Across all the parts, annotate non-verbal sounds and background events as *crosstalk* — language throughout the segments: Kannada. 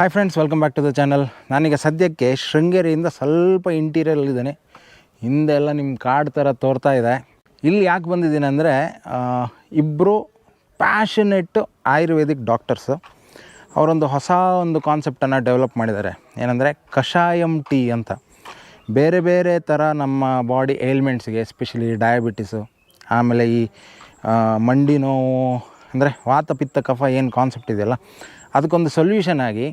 Hi friends welcome back to the channel ನಾನೀಗ ಸದ್ಯಕ್ಕೆ ಶೃಂಗೇರಿಯಿಂದ ಸ್ವಲ್ಪ ಇಂಟೀರಿಯರಲ್ಲಿದ್ದೇನೆ ಹಿಂದೆ ಎಲ್ಲ ನಿಮ್ಮ ಕಾರ್ಡ್ ಥರ ತೋರ್ತಾ ಇದೆ. ಇಲ್ಲಿ ಯಾಕೆ ಬಂದಿದ್ದೀನಿ ಅಂದರೆ ಇಬ್ಬರು ಪ್ಯಾಷನೆಟ್ ಆಯುರ್ವೇದಿಕ್ ಡಾಕ್ಟರ್ಸು ಅವರೊಂದು ಹೊಸ ಒಂದು ಕಾನ್ಸೆಪ್ಟನ್ನು ಡೆವಲಪ್ ಮಾಡಿದ್ದಾರೆ. ಏನಂದರೆ ಕಷಾಯಂ ಟೀ ಅಂತ. ಬೇರೆ ಬೇರೆ ಥರ ನಮ್ಮ ಬಾಡಿ ಏಲ್ಮೆಂಟ್ಸ್ಗೆ ಎಸ್ಪೆಷಲಿ ಡಯಾಬಿಟಿಸು ಆಮೇಲೆ ಈ ಮಂಡಿ ನೋವು, ಅಂದರೆ ವಾತ ಪಿತ್ತ ಕಫ ಏನು ಕಾನ್ಸೆಪ್ಟ್ ಇದೆಯಲ್ಲ, ಅದಕ್ಕೊಂದು ಸೊಲ್ಯೂಷನ್ ಆಗಿ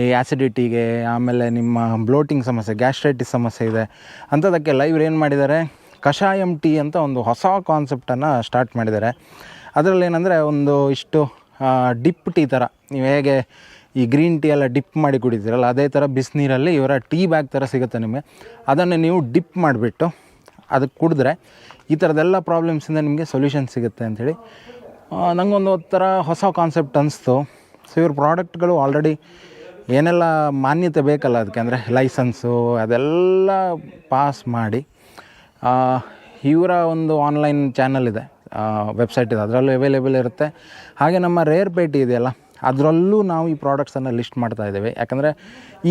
ಈ ಆ್ಯಸಿಡಿಟಿಗೆ ಆಮೇಲೆ ನಿಮ್ಮ ಬ್ಲೋಟಿಂಗ್ ಸಮಸ್ಯೆ ಗ್ಯಾಸ್ಟ್ರೈಟಿಸ್ ಸಮಸ್ಯೆ ಇದೆ ಅಂಥದಕ್ಕೆ ಲೈವ್ ಏನು ಮಾಡಿದ್ದಾರೆ? ಕಷಾಯಂ ಟೀ ಅಂತ ಒಂದು ಹೊಸ ಕಾನ್ಸೆಪ್ಟನ್ನು ಸ್ಟಾರ್ಟ್ ಮಾಡಿದ್ದಾರೆ. ಅದರಲ್ಲಿ ಏನಂದರೆ ಒಂದು ಇಷ್ಟು ಡಿಪ್ ಟೀ ಥರ ನೀವು ಹೇಗೆ ಈ ಗ್ರೀನ್ ಟೀ ಎಲ್ಲ ಡಿಪ್ ಮಾಡಿ ಕುಡಿತೀರಲ್ಲ, ಅದೇ ಥರ ಬಿಸಿನೀರಲ್ಲಿ ಇವರ ಟೀ ಬ್ಯಾಗ್ ಥರ ಸಿಗುತ್ತೆ ನಿಮಗೆ. ಅದನ್ನು ನೀವು ಡಿಪ್ ಮಾಡಿಬಿಟ್ಟು ಅದಕ್ಕೆ ಕುಡಿದ್ರೆ ಈ ಥರದ್ದೆಲ್ಲ ಪ್ರಾಬ್ಲಮ್ಸಿಂದ ನಿಮಗೆ ಸೊಲ್ಯೂಷನ್ ಸಿಗುತ್ತೆ ಅಂಥೇಳಿ. ನನಗೊಂದು ಥರ ಹೊಸ ಕಾನ್ಸೆಪ್ಟ್ ಅನ್ನಿಸ್ತು ಸೊ ಇವ್ರ ಪ್ರಾಡಕ್ಟ್ಗಳು ಆಲ್ರೆಡಿ ಏನೆಲ್ಲ ಮಾನ್ಯತೆ ಬೇಕಲ್ಲ ಅದಕ್ಕೆ ಅಂದರೆ ಲೈಸನ್ಸು ಅದೆಲ್ಲ ಪಾಸ್ ಮಾಡಿ ಇವರ ಒಂದು ಆನ್ಲೈನ್ ಚಾನಲ್ ಇದೆ ವೆಬ್ಸೈಟ್ ಇದೆ, ಅದರಲ್ಲೂ ಅವೈಲೇಬಲ್ ಇರುತ್ತೆ. ಹಾಗೆ ನಮ್ಮ ರೇರ್ ಪೇಟಿ ಇದೆಯಲ್ಲ, ಅದರಲ್ಲೂ ನಾವು ಈ ಪ್ರಾಡಕ್ಟ್ಸನ್ನು ಲಿಸ್ಟ್ ಮಾಡ್ತಾ ಇದ್ದೇವೆ. ಯಾಕಂದರೆ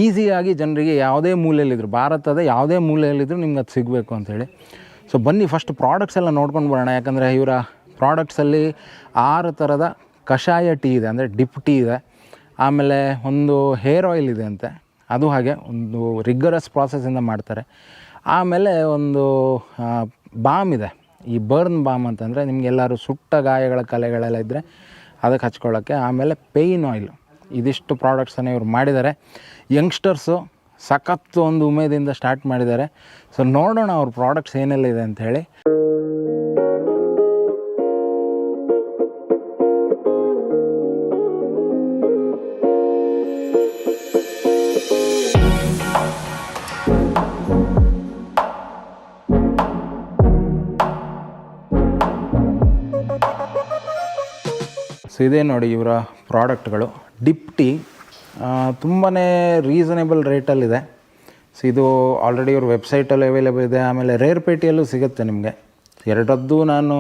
ಈಸಿಯಾಗಿ ಜನರಿಗೆ ಯಾವುದೇ ಮೂಲೆಯಲ್ಲಿದ್ದರು ಭಾರತದ ಯಾವುದೇ ಮೂಲೆಯಲ್ಲಿದ್ದರೂ ನಿಮ್ಗೆ ಅದು ಸಿಗಬೇಕು ಅಂಥೇಳಿ ಸೊ ಬನ್ನಿ ಫಸ್ಟ್ ಪ್ರಾಡಕ್ಟ್ಸ್ ಎಲ್ಲ ನೋಡ್ಕೊಂಡು ಬರೋಣ. ಯಾಕಂದರೆ ಇವರ ಪ್ರಾಡಕ್ಟ್ಸಲ್ಲಿ ಆರು ಥರದ ಕಷಾಯ ಟೀ ಇದೆ, ಅಂದರೆ ಡಿಪ್ ಟೀ ಇದೆ. ಆಮೇಲೆ ಒಂದು ಹೇರ್ ಆಯಿಲ್ ಇದೆ ಅಂತೆ. ಅದು ಹಾಗೆ ಒಂದು ರಿಗರಸ್ ಪ್ರಾಸೆಸ್ಸಿಂದ ಮಾಡ್ತಾರೆ. ಆಮೇಲೆ ಒಂದು ಬಾಮ್ ಇದೆ. ಈ ಬರ್ನ್ ಬಾಮ್ ಅಂತಂದರೆ ನಿಮಗೆಲ್ಲರೂ ಸುಟ್ಟ ಗಾಯಗಳ ಕಲೆಗಳೆಲ್ಲ ಇದ್ದರೆ ಅದಕ್ಕೆ ಹಚ್ಕೊಳ್ಳೋಕ್ಕೆ. ಆಮೇಲೆ ಪೇಯ್ನ್ ಆಯಿಲ್ ಇದಿಷ್ಟು ಪ್ರಾಡಕ್ಟ್ಸನ್ನು ಇವ್ರು ಮಾಡಿದ್ದಾರೆ. ಯಂಗ್ಸ್ಟರ್ಸು ಸಖತ್ತು ಒಂದು ಉಮೇದಿಂದ ಸ್ಟಾರ್ಟ್ ಮಾಡಿದ್ದಾರೆ. ಸೊ ನೋಡೋಣ ಅವ್ರ ಪ್ರಾಡಕ್ಟ್ಸ್ ಏನೆಲ್ಲ ಇದೆ ಅಂತ ಸೊ ಇದೇ ನೋಡಿ ಇವರ ಪ್ರಾಡಕ್ಟ್ಗಳು. ಡಿಪ್ ಟೀ ತುಂಬಾ ರೀಸನೇಬಲ್ ರೇಟಲ್ಲಿದೆ ಸೊ ಇದು ಆಲ್ರೆಡಿ ಇವ್ರ ವೆಬ್ಸೈಟಲ್ಲಿ ಅವೈಲೇಬಲ್ ಇದೆ. ಆಮೇಲೆ ರೇರ್ ಪೇಟಿಯಲ್ಲೂ ಸಿಗುತ್ತೆ ನಿಮಗೆ. ಎರಡದ್ದು ನಾನು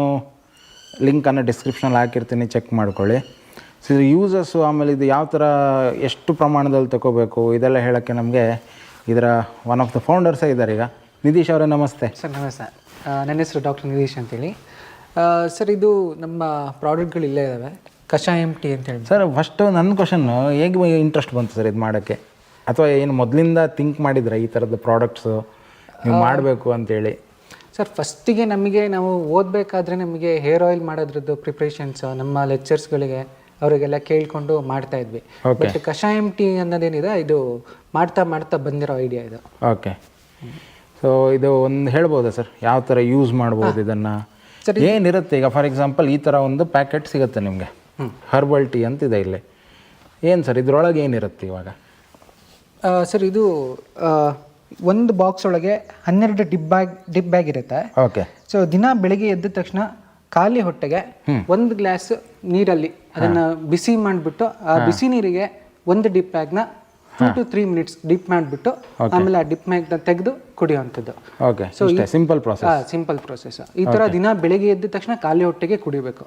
ಲಿಂಕನ್ನು ಡಿಸ್ಕ್ರಿಪ್ಷನಲ್ಲಿ ಹಾಕಿರ್ತೀನಿ ಚೆಕ್ ಮಾಡ್ಕೊಳ್ಳಿ. ಸೊ ಇದು ಯೂಸಸ್ಸು ಆಮೇಲೆ ಇದು ಯಾವ ಥರ, ಎಷ್ಟು ಪ್ರಮಾಣದಲ್ಲಿ ತಗೋಬೇಕು, ಇದೆಲ್ಲ ಹೇಳೋಕ್ಕೆ ನಮಗೆ ಇದರ ಒನ್ ಆಫ್ ದ ಫೌಂಡರ್ಸೇ ಇದ್ದಾರೆ ಈಗ. ನಿಧೀಶ್ ಅವರೇ, ನಮಸ್ತೆ. ಸರ್, ನಮಸ್ತೆ. ನನ್ನ ಹೆಸರು ಡಾಕ್ಟರ್ ನಿಧೀಶ್ ಅಂತೇಳಿ. ಸರ್, ಇದು ನಮ್ಮ ಪ್ರಾಡಕ್ಟ್ಗಳು ಇಲ್ಲೇ ಇದ್ದಾವೆ ಕಷಾಯಂ ಟಿ ಅಂತ ಹೇಳಿ ಸರ್ ಫಸ್ಟ್ ನನ್ನ ಕ್ವಶನ್ ಹೇಗೆ ಇಂಟ್ರೆಸ್ಟ್ ಬಂತು ಸರ್ ಇದು ಮಾಡೋಕ್ಕೆ? ಅಥವಾ ಏನು ಮೊದಲಿಂದ ಥಿಂಕ್ ಮಾಡಿದ್ರೆ ಈ ಥರದ ಪ್ರಾಡಕ್ಟ್ಸು ನೀವು ಮಾಡಬೇಕು ಅಂತೇಳಿ ಸರ್ ಫಸ್ಟಿಗೆ ನಮಗೆ ನಾವು ಓದಬೇಕಾದ್ರೆ ನಮಗೆ ಹೇರ್ ಆಯಿಲ್ ಮಾಡೋದ್ರದ್ದು ಪ್ರಿಪ್ರೇಷನ್ಸು ನಮ್ಮ ಲೆಕ್ಚರ್ಸ್ಗಳಿಗೆ ಅವರಿಗೆಲ್ಲ ಕೇಳಿಕೊಂಡು ಮಾಡ್ತಾ ಇದ್ವಿ. ಬಟ್ ಕಷಾಯಂ ಟಿ ಅನ್ನೋದೇನಿದೆ ಇದು ಮಾಡ್ತಾ ಮಾಡ್ತಾ ಬಂದಿರೋ ಐಡಿಯಾ ಇದು. ಓಕೆ ಸೊ ಇದು ಒಂದು ಹೇಳ್ಬೋದಾ ಸರ್? ಯಾವ ಥರ ಯೂಸ್ ಮಾಡ್ಬೋದು ಇದನ್ನು? ಏನಿರುತ್ತೆ? ಈಗ ಫಾರ್ ಎಕ್ಸಾಂಪಲ್ ಈ ಥರ ಒಂದು ಪ್ಯಾಕೆಟ್ ಸಿಗುತ್ತೆ ನಿಮಗೆ. ಹರ್ಬಲ್ ಟೀ ಅಂತಿದೆ ಇಲ್ಲಿ. ಏನು ಸರ್ ಇದ್ರೊಳಗೆ ಏನಿರುತ್ತೆ ಇವಾಗ? ಸರ್ ಇದು ಒಂದು ಬಾಕ್ಸ್ ಒಳಗೆ ಹನ್ನೆರಡು ಡಿಪ್ ಬ್ಯಾಗ್ ಡಿಪ್ ಬ್ಯಾಗ್ ಇರುತ್ತೆ. ಓಕೆ ಸೊ ದಿನ ಬೆಳಿಗ್ಗೆ ಎದ್ದ ತಕ್ಷಣ ಖಾಲಿ ಹೊಟ್ಟೆಗೆ ಒಂದು ಗ್ಲಾಸ್ ನೀರಲ್ಲಿ ಅದನ್ನು ಬಿಸಿ ಮಾಡಿಬಿಟ್ಟು ಆ ಬಿಸಿ ನೀರಿಗೆ ಒಂದು dip ಬ್ಯಾಗ್ನ two to three minutes dip ಮಾಡಿಬಿಟ್ಟು ಆಮೇಲೆ ಆ ಡಿಪ್ ಬ್ಯಾಗ್ನ ತೆಗೆದು ಕುಡಿಯುವಂಥದ್ದು. Okay so simple process simple process ಈ ಥರ ದಿನ ಬೆಳಿಗ್ಗೆ ಎದ್ದ ತಕ್ಷಣ ಖಾಲಿ ಹೊಟ್ಟೆಗೆ ಕುಡಿಬೇಕು.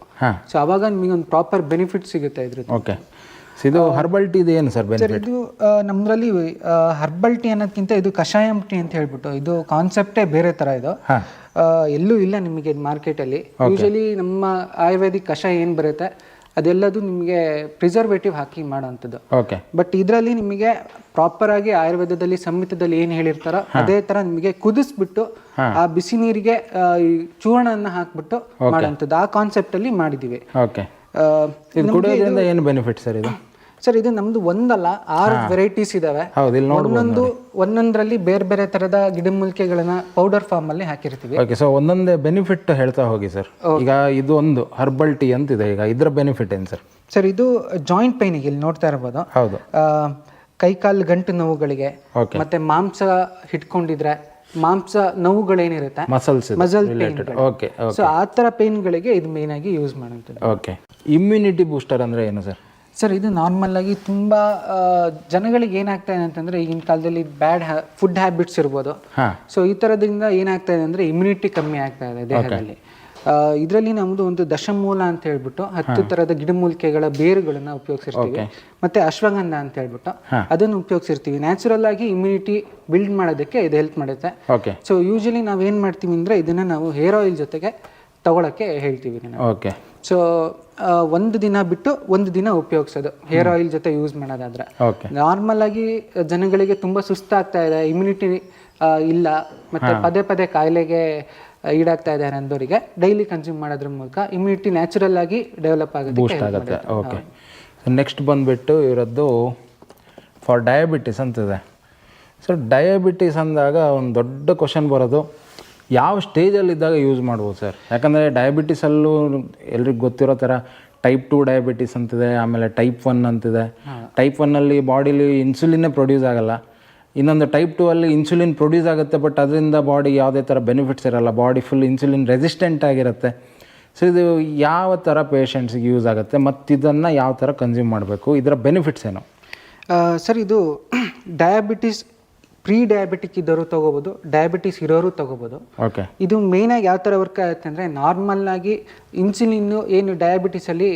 ಸೊ ಅವಾಗ ನಿಮಗೆ ಒಂದು ಪ್ರಾಪರ್ ಬೆನಿಫಿಟ್ ಸಿಗುತ್ತೆ ಇದ್ರದ್ದು. ಓಕೆ ಇದು ಹರ್ಬಲ್ ಟೀ ಇದೆ ಏನು ಸರ್ ಸರ್ ಇದು ಆ, ನಮ್ದ್ರಲ್ಲಿ ಹರ್ಬಲ್ ಟೀ ಅನ್ನೋದಕ್ಕಿಂತ ಇದು ಕಷಾಯಂ ಟೀ ಅಂತ ಹೇಳ್ಬಿಟ್ಟು ಇದು ಕಾನ್ಸೆಪ್ಟೇ ಬೇರೆ ತರ ಇದು. ಎಲ್ಲೂ ಇಲ್ಲ ನಿಮಗೆ ಮಾರ್ಕೆಟಲ್ಲಿ ಯೂಶಲಿ ನಮ್ಮ ಆಯುರ್ವೇದಿಕ್ ಕಷಾಯ ಏನು ಬರುತ್ತೆ? ಅದೆಲ್ಲದು ನಿಮಗೆ ಪ್ರಿಸರ್ವೇಟಿವ್ ಹಾಕಿ ಮಾಡೋವಂಥದ್ದು. ಓಕೆ ಬಟ್ ಇದರಲ್ಲಿ ನಿಮಗೆ ಪ್ರಾಪರ್ ಆಗಿ ಆಯುರ್ವೇದದಲ್ಲಿ ಸಂಹಿತದಲ್ಲಿ ಏನು ಹೇಳಿರ್ತಾರೋ ಅದೇ ತರ ನಿಮಗೆ ಕುದಿಸ್ಬಿಟ್ಟು ಆ ಬಿಸಿ ನೀರಿಗೆ ಈ ಚೂರ್ಣನ ಹಾಕ್ಬಿಟ್ಟು ಮಾಡುವಂಥದ್ದು. ಆ ಕಾನ್ಸೆಪ್ಟ್ ಅಲ್ಲಿ ಮಾಡಿದೀವಿ ಓಕೆ ಇದು ಕುಡಿಯೋದ್ರಿಂದ ಏನು ಬೆನಿಫಿಟ್ ಸರ್ ಇದು? ಸರ್ ಇದು ನಮ್ದು ಒಂದಲ್ಲ ಆರು ವೆರೈಟೀಸ್ ಇದಾವೆ. ಹೌದು ಇಲ್ಲಿ ಒಂದೊಂದು ಒಂದೊಂದರಲ್ಲಿ ಬೇರೆ ಬೇರೆ ತರದ ಗಿಡಮೂಲಿಕೆಗಳನ್ನ ಪೌಡರ್ ಫಾರ್ಮ್ ಅಲ್ಲಿ ಹಾಕಿರ್ತೀವಿ. ಓಕೆ ಸೊ ಒಂದೊಂದೇ ಬೆನಿಫಿಟ್ ಹೇಳ್ತಾ ಹೋಗಿ ಸರ್ ಈಗ ಇದು ಒಂದು ಹರ್ಬಲ್ ಟೀ ಅಂತಿದೆ ಈಗ ಇದ್ರ ಬೆನಿಫಿಟ್ ಏನು ಸರ್ ಸರ್ ಇದು ಜಾಯಿಂಟ್ ಪೈನಿಗೆ ಇಲ್ಲಿ ನೋಡ್ತಾ ಇರ್ಬೋದು. ಹೌದು. ಕೈ ಕೈಕಾಲು ಗಂಟು ನೋವುಗಳಿಗೆ. ಮತ್ತೆ ಮಾಂಸ ಹಿಡ್ಕೊಂಡಿದ್ರೆ ಮಾಂಸ ನೋವುಗಳೇನಿರುತ್ತೆ ಮಸಲ್ಸ್ ಮಸಲ್ ಓಕೆ ಸೊ ಆ ಥರ ಪೇನ್ಗಳಿಗೆ ಇದು ಮೇನ್ ಆಗಿ ಯೂಸ್ ಮಾಡುವಂಥದ್ದು. ಓಕೆ ಇಮ್ಯುನಿಟಿ ಬೂಸ್ಟರ್ ಅಂದರೆ ಏನು ಸರ್ ಸರ್ ಇದು ನಾರ್ಮಲ್ ಆಗಿ ತುಂಬಾ ಜನಗಳಿಗೆ ಏನಾಗ್ತಾ ಇದೆ ಅಂತಂದ್ರೆ ಈಗಿನ ಕಾಲದಲ್ಲಿ ಬ್ಯಾಡ್ ಫುಡ್ ಹ್ಯಾಬಿಟ್ಸ್ ಇರ್ಬೋದು. ಸೊ ಈ ತರದಿಂದ ಏನಾಗ್ತಾ ಇದೆ ಅಂದ್ರೆ ಇಮ್ಯುನಿಟಿ ಕಮ್ಮಿ ಆಗ್ತಾ ಇದೆ ದೇಹದಲ್ಲಿ. ಇದರಲ್ಲಿ ನಮ್ದು ಒಂದು ದಶಮೂಲ ಅಂತ ಹೇಳ್ಬಿಟ್ಟು ಹತ್ತು ತರದ ಗಿಡಮೂಲಿಕೆಗಳ ಬೇರುಗಳನ್ನ ಉಪಯೋಗಿಸಿರ್ತೀವಿ. ಮತ್ತೆ ಅಶ್ವಗಂಧ ಅಂತ ಹೇಳ್ಬಿಟ್ಟು ಅದನ್ನು ಉಪಯೋಗಿಸಿರ್ತೀವಿ. ನ್ಯಾಚುರಲ್ ಆಗಿ ಇಮ್ಯುನಿಟಿ ಬಿಲ್ಡ್ ಮಾಡೋದಕ್ಕೆ ಇದು ಹೆಲ್ಪ್ ಮಾಡುತ್ತೆ. ಸೊ ಯೂಶಲಿ ನಾವೇನ್ ಮಾಡ್ತೀವಿ ಅಂದ್ರೆ ಇದನ್ನ ನಾವು ಹೇರ್ ಆಯಿಲ್ ಜೊತೆಗೆ ತಗೊಳಕ್ಕೆ ಹೇಳ್ತೀವಿ ನಾವು ಓಕೆ ಸೊ ಒಂದು ದಿನ ಬಿಟ್ಟು ಒಂದು ದಿನ ಉಪಯೋಗಿಸೋದು. ಹೇರ್ ಆಯಿಲ್ ಜೊತೆ ಯೂಸ್ ಮಾಡೋದಾದ್ರೆ. ಓಕೆ. ನಾರ್ಮಲ್ ಆಗಿ ಜನಗಳಿಗೆ ತುಂಬ ಸುಸ್ತಾಗ್ತಾ ಇದೆ ಇಮ್ಯುನಿಟಿ ಇಲ್ಲ ಮತ್ತೆ ಪದೇ ಪದೇ ಕಾಯಿಲೆಗೆ ಈಡಾಗ್ತಾ ಇದ್ದಾರೆ ಅಂದವರಿಗೆ ಡೈಲಿ ಕನ್ಸ್ಯೂಮ್ ಮಾಡೋದ್ರ ಮೂಲಕ ಇಮ್ಯುನಿಟಿ ನ್ಯಾಚುರಲ್ ಆಗಿ ಡೆವಲಪ್ ಆಗುತ್ತೆ. ಓಕೆ ನೆಕ್ಸ್ಟ್ ಬಂದುಬಿಟ್ಟು ಇವರದ್ದು ಫಾರ್ ಡಯಾಬಿಟಿಸ್ ಅಂತಿದೆ. ಸೊ ಡಯಾಬಿಟಿಸ್ ಅಂದಾಗ ಒಂದು ದೊಡ್ಡ ಕ್ವಶನ್ ಬರೋದು. ಯಾವ ಸ್ಟೇಜಲ್ಲಿದ್ದಾಗ ಯೂಸ್ ಮಾಡ್ಬೋದು ಸರ್ ಯಾಕಂದರೆ ಡಯಾಬಿಟಿಸಲ್ಲೂ ಎಲ್ರಿಗೂ ಗೊತ್ತಿರೋ ಥರ ಟೈಪ್ ಟು ಡಯಾಬಿಟಿಸ್ ಅಂತಿದೆ ಆಮೇಲೆ ಟೈಪ್ ಒನ್ ಅಂತಿದೆ. ಟೈಪ್ ಒನ್ನಲ್ಲಿ ಬಾಡಿಲಿ ಇನ್ಸುಲಿನ್ನೇ ಪ್ರೊಡ್ಯೂಸ್ ಆಗಲ್ಲ. ಇನ್ನೊಂದು ಟೈಪ್ ಟು ಅಲ್ಲಿ ಇನ್ಸುಲಿನ್ ಪ್ರೊಡ್ಯೂಸ್ ಆಗುತ್ತೆ ಬಟ್ ಅದರಿಂದ ಬಾಡಿ ಯಾವುದೇ ಥರ ಬೆನಿಫಿಟ್ಸ್ ಇರಲ್ಲ. ಬಾಡಿ ಫುಲ್ ಇನ್ಸುಲಿನ್ ರೆಸಿಸ್ಟೆಂಟ್ ಆಗಿರುತ್ತೆ. ಸೊ ಇದು ಯಾವ ಥರ ಪೇಷಂಟ್ಸಿಗೆ ಯೂಸ್ ಆಗುತ್ತೆ ಮತ್ತು ಇದನ್ನು ಯಾವ ಥರ ಕನ್ಸ್ಯೂಮ್ ಮಾಡಬೇಕು ಇದರ ಬೆನಿಫಿಟ್ಸ್ ಏನು? ಸರ್ ಇದು *clears throat* ಡಯಾಬಿಟಿಸ್ ಪ್ರೀ ಡಯಾಬಿಟಿಕ್ ಇದ್ದವರು ತಗೋಬೋದು ಡಯಾಬಿಟಿಸ್ ಇರೋರು ತಗೋಬೋದು. ಓಕೆ ಇದು ಮೇಯ್ನಾಗಿ ಯಾವ ಥರ ವರ್ಕ್ ಆಗುತ್ತೆ ಅಂದರೆ ನಾರ್ಮಲ್ ಆಗಿ ಇನ್ಸುಲಿನ್ನು ಏನು ಡಯಾಬಿಟಿಸಲ್ಲಿ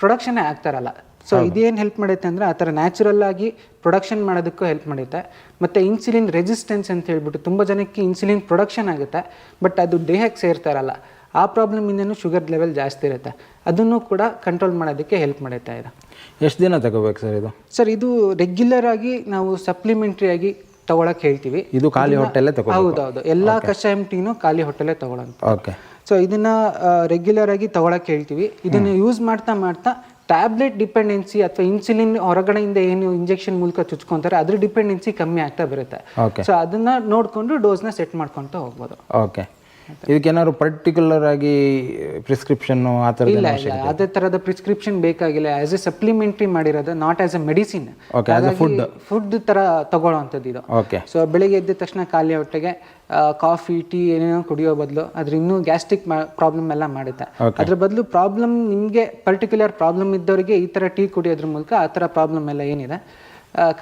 ಪ್ರೊಡಕ್ಷನ್ ಆಗ್ತಾರಲ್ಲ. ಸೊ ಇದೇನು ಹೆಲ್ಪ್ ಮಾಡುತ್ತೆ ಅಂದರೆ ಆ ಥರ ನ್ಯಾಚುರಲ್ ಆಗಿ ಪ್ರೊಡಕ್ಷನ್ ಮಾಡೋದಕ್ಕೂ ಹೆಲ್ಪ್ ಮಾಡುತ್ತೆ ಮತ್ತು ಇನ್ಸುಲಿನ್ ರೆಸಿಸ್ಟೆನ್ಸ್ ಅಂತ ಹೇಳ್ಬಿಟ್ಟು ತುಂಬ ಜನಕ್ಕೆ ಇನ್ಸುಲಿನ್ ಪ್ರೊಡಕ್ಷನ್ ಆಗುತ್ತೆ. ಬಟ್ ಅದು ದೇಹಕ್ಕೆ ಸೇರ್ತಾ ಇರಲ್ಲ ಆ ಪ್ರಾಬ್ಲಮಿಂದನೂ ಶುಗರ್ ಲೆವೆಲ್ ಜಾಸ್ತಿ ಇರುತ್ತೆ. ಅದನ್ನು ಕೂಡ ಕಂಟ್ರೋಲ್ ಮಾಡೋದಕ್ಕೆ ಹೆಲ್ಪ್ ಮಾಡುತ್ತಾ ಇದೆ. ಎಷ್ಟು ದಿನ ತಗೋಬೇಕು ಸರ್ ಇದು? ಸರ್ ಇದು ರೆಗ್ಯುಲರ್ ಆಗಿ ನಾವು ಸಪ್ಲಿಮೆಂಟ್ರಿ ಆಗಿ ತಗೊಳಕ್ ಹೇಳ್ತೀವಿ. ಇದು ಖಾಲಿ ಹೊಟ್ಟೆಲ್ಲೇ ತಗೋ ಹೌದೌದು. ಎಲ್ಲ ಕಷಾಯಂ ಟೀನು ಖಾಲಿ ಹೊಟ್ಟೆಲ್ಲೇ ತಗೊಳಂತ ಓಕೆ ಸೊ ಇದನ್ನ ರೆಗ್ಯುಲರ್ ಆಗಿ ತಗೊಳಕ್ ಹೇಳ್ತೀವಿ. ಇದನ್ನು ಯೂಸ್ ಮಾಡ್ತಾ ಮಾಡ್ತಾ ಟ್ಯಾಬ್ಲೆಟ್ ಡಿಪೆಂಡೆನ್ಸಿ ಅಥವಾ ಇನ್ಸುಲಿನ್ ಹೊರಗಡೆಯಿಂದ ಏನು ಇಂಜೆಕ್ಷನ್ ಮೂಲಕ ಚುಚ್ಕೊಂತಾರೆ ಅದ್ರ ಡಿಪೆಂಡೆನ್ಸಿ ಕಮ್ಮಿ ಆಗ್ತಾ ಬರುತ್ತೆ. ಓಕೆ ಸೊ ಅದನ್ನ ನೋಡಿಕೊಂಡು ಡೋಸ್ನ ಸೆಟ್ ಮಾಡ್ಕೊಂತ ಹೋಗ್ಬೋದು. ಓಕೆ ಇದಕ್ಕೇನಾದ್ರು ಪರ್ಟಿಕ್ಯುಲರ್ ಆಗಿ ಪ್ರಿಸ್ಕ್ರಿಪ್ಷನ್ನು ಆ ಥರ ಇಲ್ಲ ಇಲ್ಲ. ಅದೇ ತರದ ಪ್ರಿಸ್ಕ್ರಿಪ್ಷನ್ ಬೇಕಾಗಿಲ್ಲ. ಆಸ್ ಎ ಸಪ್ಲಿಮೆಂಟ್ರಿ ಮಾಡಿರೋದು not as a medicine food. Food ತರ ತಗೊಳ್ಳೋವಂಥದ್ದು ಇದು. ಓಕೆ ಸೊ ಬೆಳಿಗ್ಗೆ ಎದ್ದ ತಕ್ಷಣ ಖಾಲಿ ಹೊಟ್ಟೆಗೆ ಕಾಫಿ ಟೀ ಏನೇನೋ ಕುಡಿಯೋ ಬದಲು ಅದ್ರ ಇನ್ನೂ ಗ್ಯಾಸ್ಟ್ರಿಕ್ ಪ್ರಾಬ್ಲಮ್ ಎಲ್ಲ ಮಾಡುತ್ತೆ. ಅದ್ರ ಬದಲು ಪ್ರಾಬ್ಲಮ್ ನಿಮಗೆ ಪರ್ಟಿಕ್ಯುಲರ್ ಪ್ರಾಬ್ಲಮ್ ಇದ್ದವರಿಗೆ ಈ ಥರ ಟೀ ಕುಡಿಯೋದ್ರ ಮೂಲಕ ಆ ಥರ ಪ್ರಾಬ್ಲಮ್ ಎಲ್ಲ ಏನಿದೆ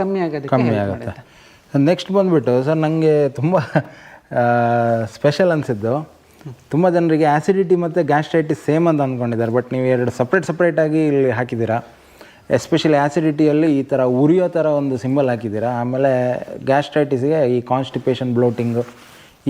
ಕಮ್ಮಿ ಆಗೋದಕ್ಕೆ ಕಮ್ಮಿ ಆಗುತ್ತೆ. ನೆಕ್ಸ್ಟ್ ಬಂದ್ಬಿಟ್ಟು ಸರ್ ನನಗೆ ತುಂಬ ಸ್ಪೆಷಲ್ ಅನಿಸಿದ್ದು. ತುಂಬ ಜನರಿಗೆ ಆ್ಯಸಿಡಿಟಿ ಮತ್ತು ಗ್ಯಾಸ್ಟ್ರೈಟಿಸ್ ಸೇಮ್ ಅಂತ ಅಂದ್ಕೊಂಡಿದ್ದಾರೆ ಬಟ್ ನೀವು ಎರಡು ಸಪ್ರೇಟ್ ಸಪ್ರೇಟಾಗಿ ಇಲ್ಲಿ ಹಾಕಿದ್ದೀರಾ? ಎಸ್ಪೆಷಲಿ ಆ್ಯಸಿಡಿಟಿಯಲ್ಲಿ ಈ ಥರ ಉರಿಯೋ ಥರ ಒಂದು ಸಿಂಬಲ್ ಹಾಕಿದ್ದೀರಾ? ಆಮೇಲೆ ಗ್ಯಾಸ್ಟ್ರೈಟಿಸ್ಗೆ ಈ ಕಾನ್ಸ್ಟಿಪೇಷನ್ ಬ್ಲೋಟಿಂಗು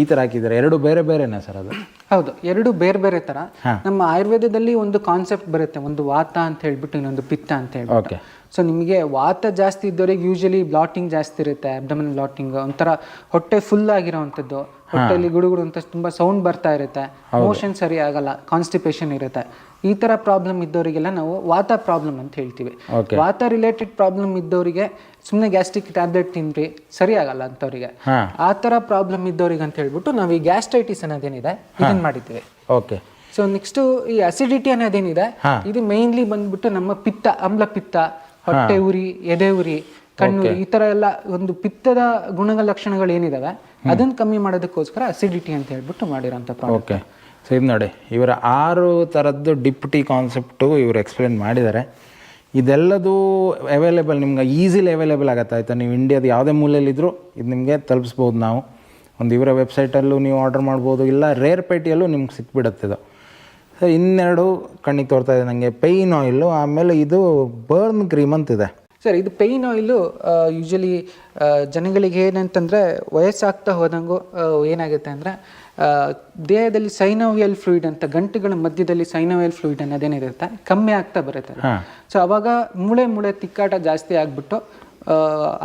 ಈ ಥರ ಹಾಕಿದ್ದೀರಾ? ಎರಡು ಬೇರೆ ಬೇರೆನಾ ಸರ್ ಅದು? ಹೌದು ಎರಡು ಬೇರೆ ಬೇರೆ ಥರ ನಮ್ಮ ಆಯುರ್ವೇದದಲ್ಲಿ ಒಂದು ಕಾನ್ಸೆಪ್ಟ್ ಬರುತ್ತೆ. ಒಂದು ವಾತ ಅಂತ ಹೇಳ್ಬಿಟ್ಟು ಇನ್ನೊಂದು ಪಿತ್ತ ಅಂತ ಹೇಳಿ ಓಕೆ ಸೊ ನಿಮಗೆ ವಾತ ಜಾಸ್ತಿ ಇದ್ದವರಿಗೆ ಯೂಶಲಿ ಬ್ಲಾಟಿಂಗ್ ಜಾಸ್ತಿ ಇರುತ್ತೆ ಅಬ್ಡಮನ್ ಬ್ಲಾಟಿಂಗ್ ಒಂಥರ ಹೊಟ್ಟೆ ಫುಲ್ ಆಗಿರೋವಂಥದ್ದು. ಹೊಟ್ಟೆಯಲ್ಲಿ ಗುಡುಗುಡು ಅಂತ ತುಂಬಾ ಸೌಂಡ್ ಬರ್ತಾ ಇರುತ್ತೆ. ಮೋಷನ್ ಸರಿ ಆಗಲ್ಲ ಕಾನ್ಸ್ಟಿಪೇಷನ್ ಇರುತ್ತೆ. ಈ ತರ ಪ್ರಾಬ್ಲಮ್ ಇದ್ದವರಿಗೆಲ್ಲ ನಾವು ವಾತ ಪ್ರಾಬ್ಲಮ್ ಅಂತ ಹೇಳ್ತೀವಿ. ವಾತ ರಿಲೇಟೆಡ್ ಪ್ರಾಬ್ಲಮ್ ಇದ್ದವರಿಗೆ ಸುಮ್ಮನೆ ಗ್ಯಾಸ್ಟ್ರಿಕ್ ಟ್ಯಾಬ್ಲೆಟ್ ತಿನ್ರಿ ಸರಿ ಆಗಲ್ಲ ಅಂತವರಿಗೆ. ಆ ಥರ ಪ್ರಾಬ್ಲಮ್ ಇದ್ದವ್ರಿಗೆ ಅಂತ ಹೇಳ್ಬಿಟ್ಟು ನಾವು ಈ ಗ್ಯಾಸ್ಟ್ರೈಟಿಸ್ ಅನ್ನೋದೇನಿದೆ ಇದನ್ನ ಮಾಡಿದ್ದೀವಿ. ಓಕೆ ಸೊ ನೆಕ್ಸ್ಟ್ ಈ ಅಸಿಡಿಟಿ ಅನ್ನೋದೇನಿದೆ ಇದು ಮೇನ್ಲಿ ಬಂದ್ಬಿಟ್ಟು ನಮ್ಮ ಪಿತ್ತ ಆಮ್ಲ ಪಿತ್ತ ಹೊಟ್ಟೆ ಉರಿ ಎದೆ ಉರಿ ಕಣ್ಣುರಿ ಈ ತರ ಎಲ್ಲ ಒಂದು ಪಿತ್ತದ ಗುಣ ಲಕ್ಷಣಗಳು ಏನಿದಾವೆ ಅದನ್ನ ಕಮ್ಮಿ ಮಾಡೋದಕ್ಕೋಸ್ಕರ ಅಸಿಡಿಟಿ ಅಂತ ಹೇಳ್ಬಿಟ್ಟು ಮಾಡಿರೋಂಥ ಓಕೆ ಸೊ ಇದು ನೋಡಿ ಇವರ ಆರು ಥರದ್ದು ಡಿಪ್ಟಿ ಕಾನ್ಸೆಪ್ಟು ಇವರು ಎಕ್ಸ್ಪ್ಲೇನ್ ಮಾಡಿದ್ದಾರೆ. ಇದೆಲ್ಲದು ಅವೈಲೇಬಲ್ ನಿಮ್ಗೆ ಈಸಿಲಿ ಅವೈಲೇಬಲ್ ಆಗುತ್ತೆ ಆಯಿತಾ? ನೀವು ಇಂಡಿಯಾದ ಯಾವುದೇ ಮೂಲೆಯಲ್ಲಿದ್ದರೂ ಇದು ನಿಮಗೆ ತಲುಪಿಸ್ಬೋದು ನಾವು. ಒಂದು ಇವರ ವೆಬ್ಸೈಟಲ್ಲೂ ನೀವು ಆರ್ಡರ್ ಮಾಡ್ಬೋದು ಇಲ್ಲ ರೇರ್ ಪೇಟಿಯಲ್ಲೂ ನಿಮ್ಗೆ ಸಿಕ್ಬಿಡುತ್ತೆ ಇದು. ಸೊ ಇನ್ನೆರಡು ಕಣ್ಣಿಗೆ ತೋರ್ತಾ ಇದೆ ನನಗೆ ಪೈನ್ ಆಯಿಲು ಆಮೇಲೆ ಇದು ಬರ್ನ್ ಕ್ರೀಮ್ ಅಂತಿದೆ ಸರ್ ಇದು ಪೇಯ್ನ್ ಆಯಿಲು ಯೂಶಲಿ ಜನಗಳಿಗೆ ಏನಂತಂದರೆ ವಯಸ್ಸಾಗ್ತಾ ಹೋದಂಗೂ ಏನಾಗುತ್ತೆ ಅಂದರೆ ದೇಹದಲ್ಲಿ ಸೈನೋವಿಯಲ್ ಫ್ಲೂಯಿಡ್ ಅಂತ ಗಂಟುಗಳ ಮಧ್ಯದಲ್ಲಿ ಸೈನೋವಿಯಲ್ ಫ್ಲೂಯಿಡ್ ಅನ್ನೋದೇನಿರುತ್ತೆ ಕಮ್ಮಿ ಆಗ್ತಾ ಬರುತ್ತೆ. ಸೊ ಅವಾಗ ಮೂಳೆ ಮೂಳೆ ತಿಕ್ಕಾಟ ಜಾಸ್ತಿ ಆಗಿಬಿಟ್ಟು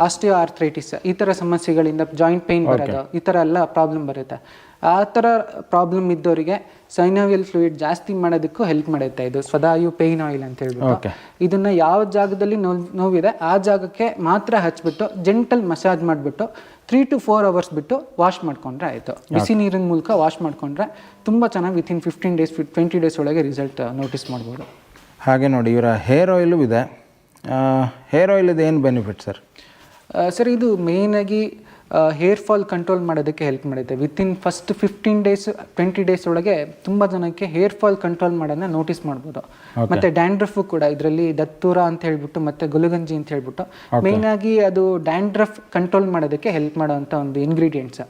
ಆಸ್ಟಿಯೋ ಆರ್ಥ್ರೈಟಿಸ್ ಈ ಥರ ಸಮಸ್ಯೆಗಳಿಂದ ಜಾಯಿಂಟ್ ಪೇನ್ ಬರೋದು ಈ ಥರ ಎಲ್ಲ ಪ್ರಾಬ್ಲಮ್ ಬರುತ್ತೆ. ಆ ಥರ ಪ್ರಾಬ್ಲಮ್ ಇದ್ದವರಿಗೆ ಸೈನೋವಿಯಲ್ ಫ್ಲೂಯಿಡ್ ಜಾಸ್ತಿ ಮಾಡೋದಕ್ಕೂ ಹೆಲ್ಪ್ ಮಾಡುತ್ತೆ. ಇದು ಸ್ವದಾಯು ಪೇಯ್ನ್ ಆಯಿಲ್ ಅಂತ ಹೇಳ್ಬಿಟ್ಟು. ಇದನ್ನು ಯಾವ ಜಾಗದಲ್ಲಿ ನೋವು ನೋವಿದೆ ಆ ಜಾಗಕ್ಕೆ ಮಾತ್ರ ಹಚ್ಬಿಟ್ಟು ಜೆಂಟಲ್ ಮಸಾಜ್ ಮಾಡಿಬಿಟ್ಟು ತ್ರೀ ಟು ಫೋರ್ ಅವರ್ಸ್ ಬಿಟ್ಟು ವಾಶ್ ಮಾಡ್ಕೊಂಡ್ರೆ ಆಯಿತು. ಬಿಸಿ ನೀರಿನ ಮೂಲಕ ವಾಶ್ ಮಾಡ್ಕೊಂಡ್ರೆ ತುಂಬ ಚೆನ್ನಾಗಿ within fifteen days twenty days ಒಳಗೆ ರಿಸಲ್ಟ್ ನೋಟಿಸ್ ಮಾಡ್ಬೋದು. ಹಾಗೆ ನೋಡಿ ಇವರ ಹೇರ್ ಆಯಿಲು ಇದೆ. ಹೇರ್ ಆಯಿಲ್ ಏನು ಬೆನಿಫಿಟ್ ಸರ್ ಸರ್ ಇದು ಮೇಯ್ನಾಗಿ ಹೇರ್ ಫಾಲ್ ಕಂಟ್ರೋಲ್ ಮಾಡೋದಕ್ಕೆ ಹೆಲ್ಪ್ ಮಾಡುತ್ತೆ. Within first fifteen days twenty days ಒಳಗೆ ತುಂಬ ಜನಕ್ಕೆ ಹೇರ್ ಫಾಲ್ ಕಂಟ್ರೋಲ್ ಮಾಡೋದನ್ನ ನೋಟಿಸ್ ಮಾಡ್ಬೋದು. ಮತ್ತೆ ಡ್ಯಾಂಡ್ರಫ್ ಕೂಡ ಇದರಲ್ಲಿ ದತ್ತೂರ ಅಂತ ಹೇಳ್ಬಿಟ್ಟು ಮತ್ತೆ ಗುಲಗಂಜಿ ಅಂತ ಹೇಳ್ಬಿಟ್ಟು ಮೇನ್ ಆಗಿ ಅದು ಡ್ಯಾಂಡ್ರಫ್ ಕಂಟ್ರೋಲ್ ಮಾಡೋದಕ್ಕೆ ಹೆಲ್ಪ್ ಮಾಡೋವಂಥ ಒಂದು ಇಂಗ್ರೀಡಿಯೆಂಟ್ಸ್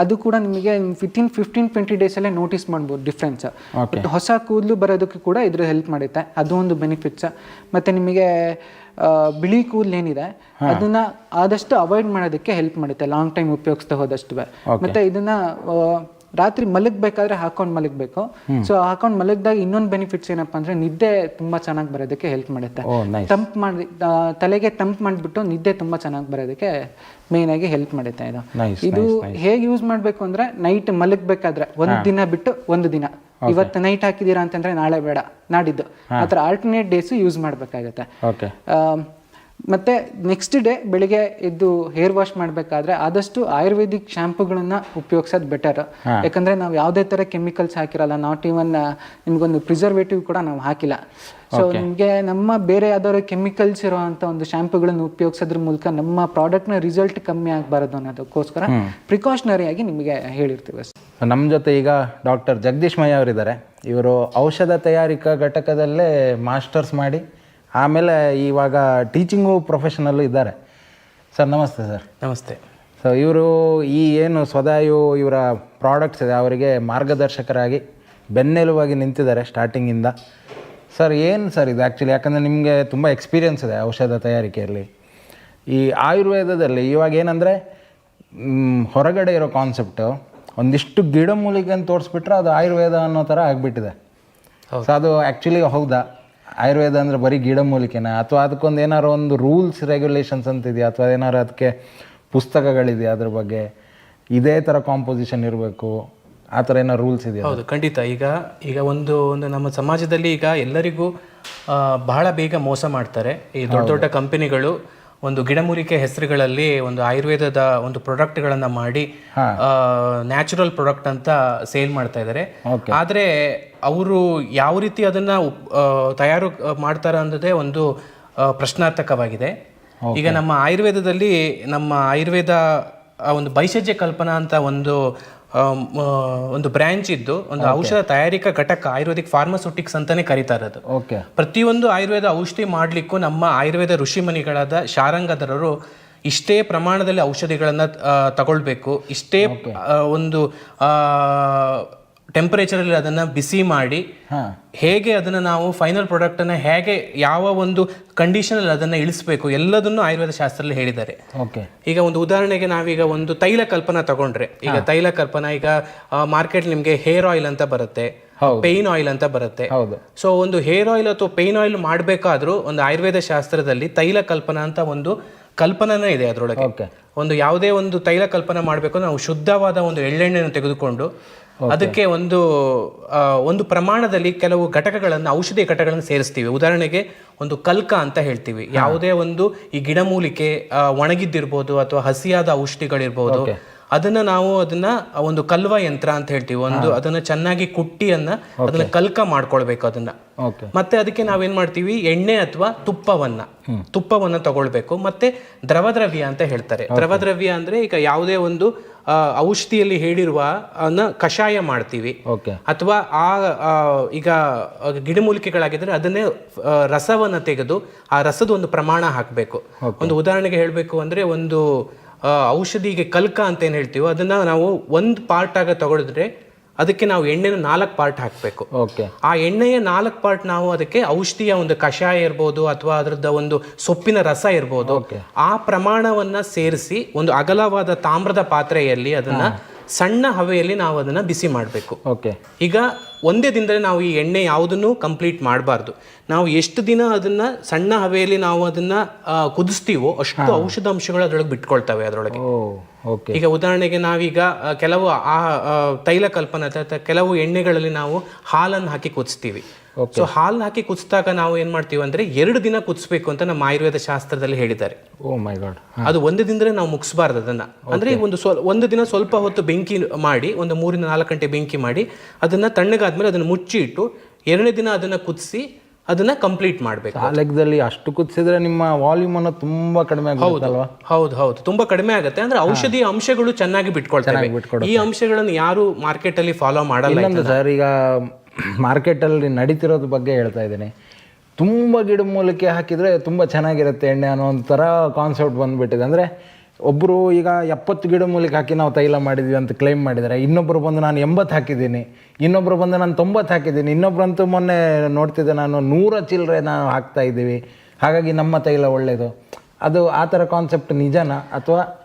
ಅದು ಕೂಡ ನಿಮಗೆ ವಿತಿನ್ ಫಿಫ್ಟೀನ್ ಟ್ವೆಂಟಿ ಡೇಸಲ್ಲೇ ನೋಟಿಸ್ ಮಾಡ್ಬೋದು ಡಿಫ್ರೆನ್ಸ್ ಬಟ್ ಹೊಸ ಕೂದಲು ಬರೋದಕ್ಕೆ ಕೂಡ ಇದ್ರ ಹೆಲ್ಪ್ ಮಾಡುತ್ತೆ. ಅದು ಒಂದು ಬೆನಿಫಿಟ್ಸ್ ಮತ್ತೆ ನಿಮಗೆ ಬಿಳಿ ಕೂದಲು ಏನಿದೆ ಅದನ್ನ ಆದಷ್ಟು ಅವಾಯ್ಡ್ ಮಾಡೋದಕ್ಕೆ ಹೆಲ್ಪ್ ಮಾಡುತ್ತೆ. ಲಾಂಗ್ ಟೈಮ್ ಉಪಯೋಗಿಸ್ತಾ ಹೋದಷ್ಟು ಮತ್ತೆ ಇದನ್ನ ರಾತ್ರಿ ಮಲಗಬೇಕಾದ್ರೆ ಹಾಕೊಂಡು ಮಲಗಬೇಕು. ಸೊ ಹಾಕೊಂಡು ಮಲಗಿದಾಗ ಇನ್ನೊಂದು ಬೆನಿಫಿಟ್ಸ್ ಏನಪ್ಪಾ ಅಂದ್ರೆ ನಿದ್ದೆ ತುಂಬಾ ಚೆನ್ನಾಗಿ ಬರೋದಕ್ಕೆ ಹೆಲ್ಪ್ ಮಾಡುತ್ತೆ. ತಂಪ್ ಮಾಡಿ ತಲೆಗೆ ತಂಪ್ ಮಾಡಿಬಿಟ್ಟು ನಿದ್ದೆ ತುಂಬಾ ಚೆನ್ನಾಗಿ ಬರೋದಕ್ಕೆ ಮೇನ್ ಆಗಿ ಹೆಲ್ಪ್ ಮಾಡುತ್ತೆ ಇದು. ಇದು ಹೇಗೆ ಯೂಸ್ ಮಾಡಬೇಕು ಅಂದ್ರೆ ನೈಟ್ ಮಲಗಬೇಕಾದ್ರೆ ಒಂದು ದಿನ ಬಿಟ್ಟು ಒಂದು ದಿನ. ಇವತ್ತು ನೈಟ್ ಹಾಕಿದೀರಾ ಅಂತಂದ್ರೆ ನಾಳೆ ಬೇಡ. ನಾಡಿದ್ದು. ಆ ಥರ ಆಲ್ಟರ್ನೇಟ್ ಡೇಸ್ ಯೂಸ್ ಮಾಡಬೇಕಾಗತ್ತೆ. ಮತ್ತೆ ನೆಕ್ಸ್ಟ್ ಡೇ ಬೆಳಿಗ್ಗೆ ಇದ್ದು ಹೇರ್ ವಾಶ್ ಮಾಡಬೇಕಾದ್ರೆ ಆದಷ್ಟು ಆಯುರ್ವೇದಿಕ್ ಶ್ಯಾಂಪುಗಳನ್ನು ಉಪಯೋಗಿಸೋದು ಬೆಟರ್ ಯಾಕಂದ್ರೆ ನಾವು ಯಾವುದೇ ತರ ಕೆಮಿಕಲ್ಸ್ ಹಾಕಿರಲ್ಲ ನಾಟ್ ಈವನ್ ನಿಮಗೊಂದು ಪ್ರಿಸರ್ವೇಟಿವ್ ಕೂಡ ನಾವು ಹಾಕಿಲ್ಲ. ಸೊ ನಿಮಗೆ ನಮ್ಮ ಬೇರೆ ಯಾವ್ದಾದ್ರು ಕೆಮಿಕಲ್ಸ್ ಇರುವಂಥ ಒಂದು ಶ್ಯಾಂಪುಗಳನ್ನು ಉಪಯೋಗಿಸೋದ್ರ ಮೂಲಕ ನಮ್ಮ ಪ್ರಾಡಕ್ಟ್ನ ರಿಸಲ್ಟ್ ಕಮ್ಮಿ ಆಗಬಾರದು ಅನ್ನೋದಕ್ಕೋಸ್ಕರ ಪ್ರಿಕಾಷನರಿ ಆಗಿ ನಿಮಗೆ ಹೇಳಿರ್ತೀವಿ. ನಮ್ಮ ಜೊತೆ ಈಗ ಡಾಕ್ಟರ್ ಜಗದೀಶ್ ಮಯ್ಯ ಅವರಿದ್ದಾರೆ. ಇವರು ಔಷಧ ತಯಾರಿಕಾ ಘಟಕದಲ್ಲೇ ಮಾಸ್ಟರ್ಸ್ ಮಾಡಿ ಆಮೇಲೆ ಇವಾಗ ಟೀಚಿಂಗು ಪ್ರೊಫೆಷನಲ್ಲು ಇದ್ದಾರೆ. ಸರ್ ನಮಸ್ತೆ ಸರ್. ನಮಸ್ತೆ. ಸೊ ಇವರು ಈ ಏನು ಸ್ವದಾಯು ಇವರ ಪ್ರಾಡಕ್ಟ್ಸ್ ಇದೆ ಅವರಿಗೆ ಮಾರ್ಗದರ್ಶಕರಾಗಿ ಬೆನ್ನೆಲುವಾಗಿ ನಿಂತಿದ್ದಾರೆ ಸ್ಟಾರ್ಟಿಂಗಿಂದ ಸರ್ ಏನು ಸರ್ ಇದು ಆ್ಯಕ್ಚುಲಿ ಯಾಕಂದರೆ ನಿಮಗೆ ತುಂಬ ಎಕ್ಸ್ಪೀರಿಯನ್ಸ್ ಇದೆ ಔಷಧ ತಯಾರಿಕೆಯಲ್ಲಿ. ಈ ಆಯುರ್ವೇದದಲ್ಲಿ ಇವಾಗ ಏನಂದರೆ ಹೊರಗಡೆ ಇರೋ ಕಾನ್ಸೆಪ್ಟು ಒಂದಿಷ್ಟು ಗಿಡಮೂಲಿಕೆ ಅಂತ ತೋರಿಸ್ಬಿಟ್ರೆ ಅದು ಆಯುರ್ವೇದ ಅನ್ನೋ ಥರ ಆಗಿಬಿಟ್ಟಿದೆ. ಸೊ ಅದು ಆ್ಯಕ್ಚುಲಿ ಹೌದಾ? ಆಯುರ್ವೇದ ಅಂದರೆ ಬರೀ ಗಿಡಮೂಲಿಕೆನ ಅಥವಾ ಅದಕ್ಕೊಂದು ಏನಾರು ಒಂದು ರೂಲ್ಸ್ ರೆಗ್ಯುಲೇಷನ್ಸ್ ಅಂತಿದೆಯಾ? ಅಥವಾ ಏನಾರು ಅದಕ್ಕೆ ಪುಸ್ತಕಗಳಿದೆಯಾ ಅದ್ರ ಬಗ್ಗೆ? ಇದೇ ಥರ ಕಾಂಪೋಸಿಷನ್ ಇರಬೇಕು. ಆ ಥರ ಏನೋ ರೂಲ್ಸ್ ಇದೆಯಾ? ಹೌದು ಖಂಡಿತ. ಈಗ ಈಗ ಒಂದು ಒಂದು ನಮ್ಮ ಸಮಾಜದಲ್ಲಿ ಈಗ ಎಲ್ಲರಿಗೂ ಬಹಳ ಬೇಗ ಮೋಸ ಮಾಡ್ತಾರೆ ಈ ದೊಡ್ಡ ದೊಡ್ಡ ಕಂಪನಿಗಳು. ಒಂದು ಗಿಡಮೂಲಿಕೆ ಹೆಸರುಗಳಲ್ಲಿ ಒಂದು ಆಯುರ್ವೇದದ ಒಂದು ಪ್ರಾಡಕ್ಟ್ಗಳನ್ನ ಮಾಡಿ ನ್ಯಾಚುರಲ್ ಪ್ರಾಡಕ್ಟ್ ಅಂತ ಸೇಲ್ ಮಾಡ್ತಾ ಇದ್ದಾರೆ ಆದ್ರೆ ಅವರು ಯಾವ ರೀತಿ ಅದನ್ನ ತಯಾರು ಮಾಡ್ತಾರ ಅನ್ನೋದೇ ಒಂದು ಪ್ರಶ್ನಾರ್ಥಕವಾಗಿದೆ. ಈಗ ನಮ್ಮ ಆಯುರ್ವೇದದಲ್ಲಿ ನಮ್ಮ ಆಯುರ್ವೇದ ಒಂದು ಬೈಷಜ್ಯ ಕಲ್ಪನಾ ಅಂತ ಒಂದು ಒಂದು ಬ್ರಾಂಚ್ ಇದ್ದು ಒಂದು ಔಷಧ ತಯಾರಿಕಾ ಘಟಕ ಆಯುರ್ವೇದಿಕ್ ಫಾರ್ಮಸ್ಯೂಟಿಕ್ಸ್ ಅಂತಾನೆ ಕರೀತಾ ಇರೋದು ಓಕೆ ಪ್ರತಿಯೊಂದು ಆಯುರ್ವೇದ ಔಷಧಿ ಮಾಡಲಿಕ್ಕೂ ನಮ್ಮ ಆಯುರ್ವೇದ ಋಷಿಮನಿಗಳಾದ ಶಾರಂಗಧರರು ಇಷ್ಟೇ ಪ್ರಮಾಣದಲ್ಲಿ ಔಷಧಿಗಳನ್ನ ತಗೊಳ್ಬೇಕು. ಇಷ್ಟೇ ಒಂದು ಟೆಂಪರೇಚರಲ್ಲಿ ಅದನ್ನ ಬಿಸಿ ಮಾಡಿ ಹೇಗೆ ಅದನ್ನ ನಾವು ಫೈನಲ್ ಪ್ರಾಡಕ್ಟ್ ಅನ್ನ ಹೇಗೆ ಯಾವ ಒಂದು ಕಂಡೀಷನಲ್ಲಿ ಅದನ್ನ ಇಳಿಸ್ಬೇಕು ಎಲ್ಲದನ್ನು ಆಯುರ್ವೇದ ಶಾಸ್ತ್ರದಲ್ಲಿ ಹೇಳಿದ್ದಾರೆ. ಓಕೆ ಈಗ ಒಂದು ಉದಾಹರಣೆಗೆ ನಾವೀಗ ಒಂದು ತೈಲ ಕಲ್ಪನಾ ತಗೊಂಡ್ರೆ ಈಗ ತೈಲ ಕಲ್ಪನಾ ಈಗ ಮಾರ್ಕೆಟ್ ನಿಮ್ಗೆ ಹೇರ್ ಆಯಿಲ್ ಅಂತ ಬರುತ್ತೆ ಪೇನ್ ಆಯಿಲ್ ಅಂತ ಬರುತ್ತೆ. ಸೊ ಒಂದು ಹೇರ್ ಆಯಿಲ್ ಅಥವಾ ಪೇನ್ ಆಯಿಲ್ ಮಾಡಬೇಕಾದ್ರೂ ಒಂದು ಆಯುರ್ವೇದ ಶಾಸ್ತ್ರದಲ್ಲಿ ತೈಲ ಕಲ್ಪನಾ ಅಂತ ಒಂದು ಕಲ್ಪನಾನೇ ಇದೆ ಅದರೊಳಗೆ. ಒಂದು ಯಾವುದೇ ಒಂದು ತೈಲ ಕಲ್ಪನೆ ಮಾಡಬೇಕು ನಾವು ಶುದ್ಧವಾದ ಒಂದು ಎಳ್ಳೆಣ್ಣೆಯನ್ನು ತೆಗೆದುಕೊಂಡು ಅದಕ್ಕೆ ಒಂದು ಒಂದು ಪ್ರಮಾಣದಲ್ಲಿ ಕೆಲವು ಘಟಕಗಳನ್ನು ಔಷಧಿ ಘಟಕಗಳನ್ನು ಸೇರಿಸ್ತೀವಿ. ಉದಾಹರಣೆಗೆ ಒಂದು ಕಲ್ಕ ಅಂತ ಹೇಳ್ತೀವಿ. ಯಾವುದೇ ಒಂದು ಈ ಗಿಡಮೂಲಿಕೆ ಒಣಗಿದ್ದಿರ್ಬೋದು ಅಥವಾ ಹಸಿಯಾದ ಔಷಧಿಗಳಿರ್ಬೋದು ಅದನ್ನ ನಾವು ಅದನ್ನ ಒಂದು ಕಲ್ವ ಯಂತ್ರ ಅಂತ ಹೇಳ್ತೀವಿ. ಒಂದು ಅದನ್ನ ಚೆನ್ನಾಗಿ ಕುಟ್ಟಿಯನ್ನ ಅದನ್ನ ಕಲ್ಕ ಮಾಡ್ಕೊಳ್ಬೇಕು ಅದನ್ನ. ಮತ್ತೆ ಅದಕ್ಕೆ ನಾವೇನ್ ಮಾಡ್ತೀವಿ? ಎಣ್ಣೆ ಅಥವಾ ತುಪ್ಪವನ್ನ. ತುಪ್ಪವನ್ನ ತಗೊಳ್ಬೇಕು. ಮತ್ತೆ ದ್ರವದ್ರವ್ಯ ಅಂತ ಹೇಳ್ತಾರೆ. ದ್ರವದ್ರವ್ಯ ಅಂದ್ರೆ ಈಗ ಯಾವುದೇ ಒಂದು ಔಷಧಿಯಲ್ಲಿ ಹೇಳಿರುವ ಅನ್ನ ಕಷಾಯ ಮಾಡ್ತೀವಿ. ಅಥವಾ ಆ ಈಗ ಗಿಡಮೂಲಿಕೆಗಳಾಗಿದ್ರೆ ಅದನ್ನೇ ರಸವನ್ನು ತೆಗೆದು ಆ ರಸದ ಒಂದು ಪ್ರಮಾಣ ಹಾಕಬೇಕು. ಒಂದು ಉದಾಹರಣೆಗೆ ಹೇಳಬೇಕು ಅಂದರೆ ಒಂದು ಔಷಧಿಗೆ ಕಲ್ಕ ಅಂತ ಏನು ಹೇಳ್ತೀವೋ ಅದನ್ನು ನಾವು ಒಂದು ಪಾರ್ಟಾಗ ಆಗ ತಗೊಳಿದ್ರೆ ಅದಕ್ಕೆ ನಾವು ಎಣ್ಣೆನ ನಾಲ್ಕು ಪಾರ್ಟ್ ಹಾಕಬೇಕು. ಓಕೆ ಆ ಎಣ್ಣೆಯ ನಾಲ್ಕು ಪಾರ್ಟ್ ನಾವು ಅದಕ್ಕೆ ಔಷಧಿಯ ಒಂದು ಕಷಾಯ ಇರ್ಬೋದು ಅಥವಾ ಅದರದ ಒಂದು ಸೊಪ್ಪಿನ ರಸ ಇರ್ಬೋದು ಆ ಪ್ರಮಾಣವನ್ನ ಸೇರಿಸಿ ಒಂದು ಅಗಲವಾದ ತಾಮ್ರದ ಪಾತ್ರೆಯಲ್ಲಿ ಅದನ್ನ ಸಣ್ಣ ಹವೆಯಲ್ಲಿ ನಾವು ಅದನ್ನ ಬಿಸಿ ಮಾಡಬೇಕು. ಓಕೆ. ಈಗ ಒಂದೇ ದಿನದಲ್ಲಿ ನಾವು ಈ ಎಣ್ಣೆ ಯಾವುದನ್ನು ಕಂಪ್ಲೀಟ್ ಮಾಡಬಾರ್ದು. ನಾವು ಎಷ್ಟು ದಿನ ಅದನ್ನ ಸಣ್ಣ ಹವೆಯಲ್ಲಿ ನಾವು ಅದನ್ನ ಕುದಿಸ್ತೀವೋ ಅಷ್ಟು ಔಷಧಾಂಶಗಳು ಅದರೊಳಗೆ ಬಿಟ್ಕೊಳ್ತವೆ ಅದರೊಳಗೆ. ಈಗ ಉದಾಹರಣೆಗೆ ನಾವೀಗ ಕೆಲವು ಆ, ತೈಲ ಕಲ್ಪನೆ ಅಥವಾ ಕೆಲವು ಎಣ್ಣೆಗಳಲ್ಲಿ ನಾವು ಹಾಲನ್ನು ಹಾಕಿ ಕುದಿಸ್ತೀವಿ. ಸೊ ಹಾಲ್ ಹಾಕಿ ಕುದಿಸಿದಾಗ ನಾವು ಏನ್ ಮಾಡ್ತೀವಿ ಅಂದ್ರೆ ಎರಡು ದಿನ ಕುದಿಸಬೇಕು ಅಂತ ನಮ್ಮ ಆಯುರ್ವೇದ ಶಾಸ್ತ್ರದಲ್ಲಿ ಹೇಳಿದ್ದಾರೆ. ಓ ಮೈ ಗಾಡ್ ಅದು ಒಂದು ದಿನದಲ್ಲಿ ನಾವು ಮುಗಿಸಬಾರ್ದು ಅದನ್ನ. ಅಂದ್ರೆ ಒಂದು ಒಂದು ದಿನ ಸ್ವಲ್ಪ ಹೊತ್ತು ಬೆಂಕಿ ಮಾಡಿ ಒಂದು ಮೂರಿಂದ ನಾಲ್ಕು ಗಂಟೆ ಬೆಂಕಿ ಮಾಡಿ ಅದನ್ನ ತಣ್ಣಗಾದ್ಮೇಲೆ ಅದನ್ನ ಮುಚ್ಚಿ ಇಟ್ಟು ಎರಡನೇ ದಿನ ಅದನ್ನ ಕುದಿಸಿ ಅದನ್ನ ಕಂಪ್ಲೀಟ್ ಮಾಡಬೇಕು. ಆ ಲೆಕ್ಕದಲ್ಲಿ ಅಷ್ಟು ಕುದಿಸಿದ್ರೆ ನಿಮ್ಮ ವಾಲ್ಯೂಮ್ ಅನ್ನು ತುಂಬಾ ಕಡಿಮೆ ಆಗುತ್ತಲ್ವಾ ಹೌದು. ಹೌದು ತುಂಬಾ ಕಡಿಮೆ ಆಗುತ್ತೆ. ಅಂದ್ರೆ ಔಷಧಿ ಅಂಶಗಳು ಚೆನ್ನಾಗಿ ಬಿಟ್ಕೊಳ್ತಾರೆ ಈ ಅಂಶಗಳನ್ನು ಯಾರು ಮಾರ್ಕೆಟ್ ಅಲ್ಲಿ ಫಾಲೋ ಮಾಡಲ್ಲ ಸರ್ ಈಗ ಮಾರ್ಕೆಟಲ್ಲಿ ನಡೀತಿರೋದ್ರ ಬಗ್ಗೆ ಹೇಳ್ತಾ ಇದ್ದೀನಿ. ತುಂಬ ಗಿಡಮೂಲಿಕೆ ಹಾಕಿದರೆ ತುಂಬ ಚೆನ್ನಾಗಿರುತ್ತೆ ಎಣ್ಣೆ ಅನ್ನೋ ಒಂಥರ ಕಾನ್ಸೆಪ್ಟ್ ಬಂದುಬಿಟ್ಟಿದೆ. ಅಂದರೆ ಒಬ್ಬರು ಈಗ ಎಪ್ಪತ್ತು ಗಿಡ ಮೂಲಿಕೆ ಹಾಕಿ ನಾವು ತೈಲ ಮಾಡಿದ್ವಿ ಅಂತ ಕ್ಲೈಮ್ ಮಾಡಿದರೆ. ಇನ್ನೊಬ್ಬರು ಬಂದು ನಾನು ಎಂಬತ್ತು ಹಾಕಿದ್ದೀನಿ. ಇನ್ನೊಬ್ಬರು ಬಂದು ನಾನು ತೊಂಬತ್ತು ಹಾಕಿದ್ದೀನಿ. ಇನ್ನೊಬ್ರಂತೂ ಮೊನ್ನೆ ನೋಡ್ತಿದ್ದೆ ನಾನು ನೂರ ಚಿಲ್ಲರೆ ನಾನು ಹಾಕ್ತಾ ಇದ್ದೀವಿ. ಹಾಗಾಗಿ ನಮ್ಮ ತೈಲ ಒಳ್ಳೆಯದು ಅದು ಆ ಥರ ಕಾನ್ಸೆಪ್ಟ್ ನಿಜನಾ? ಅಥವಾ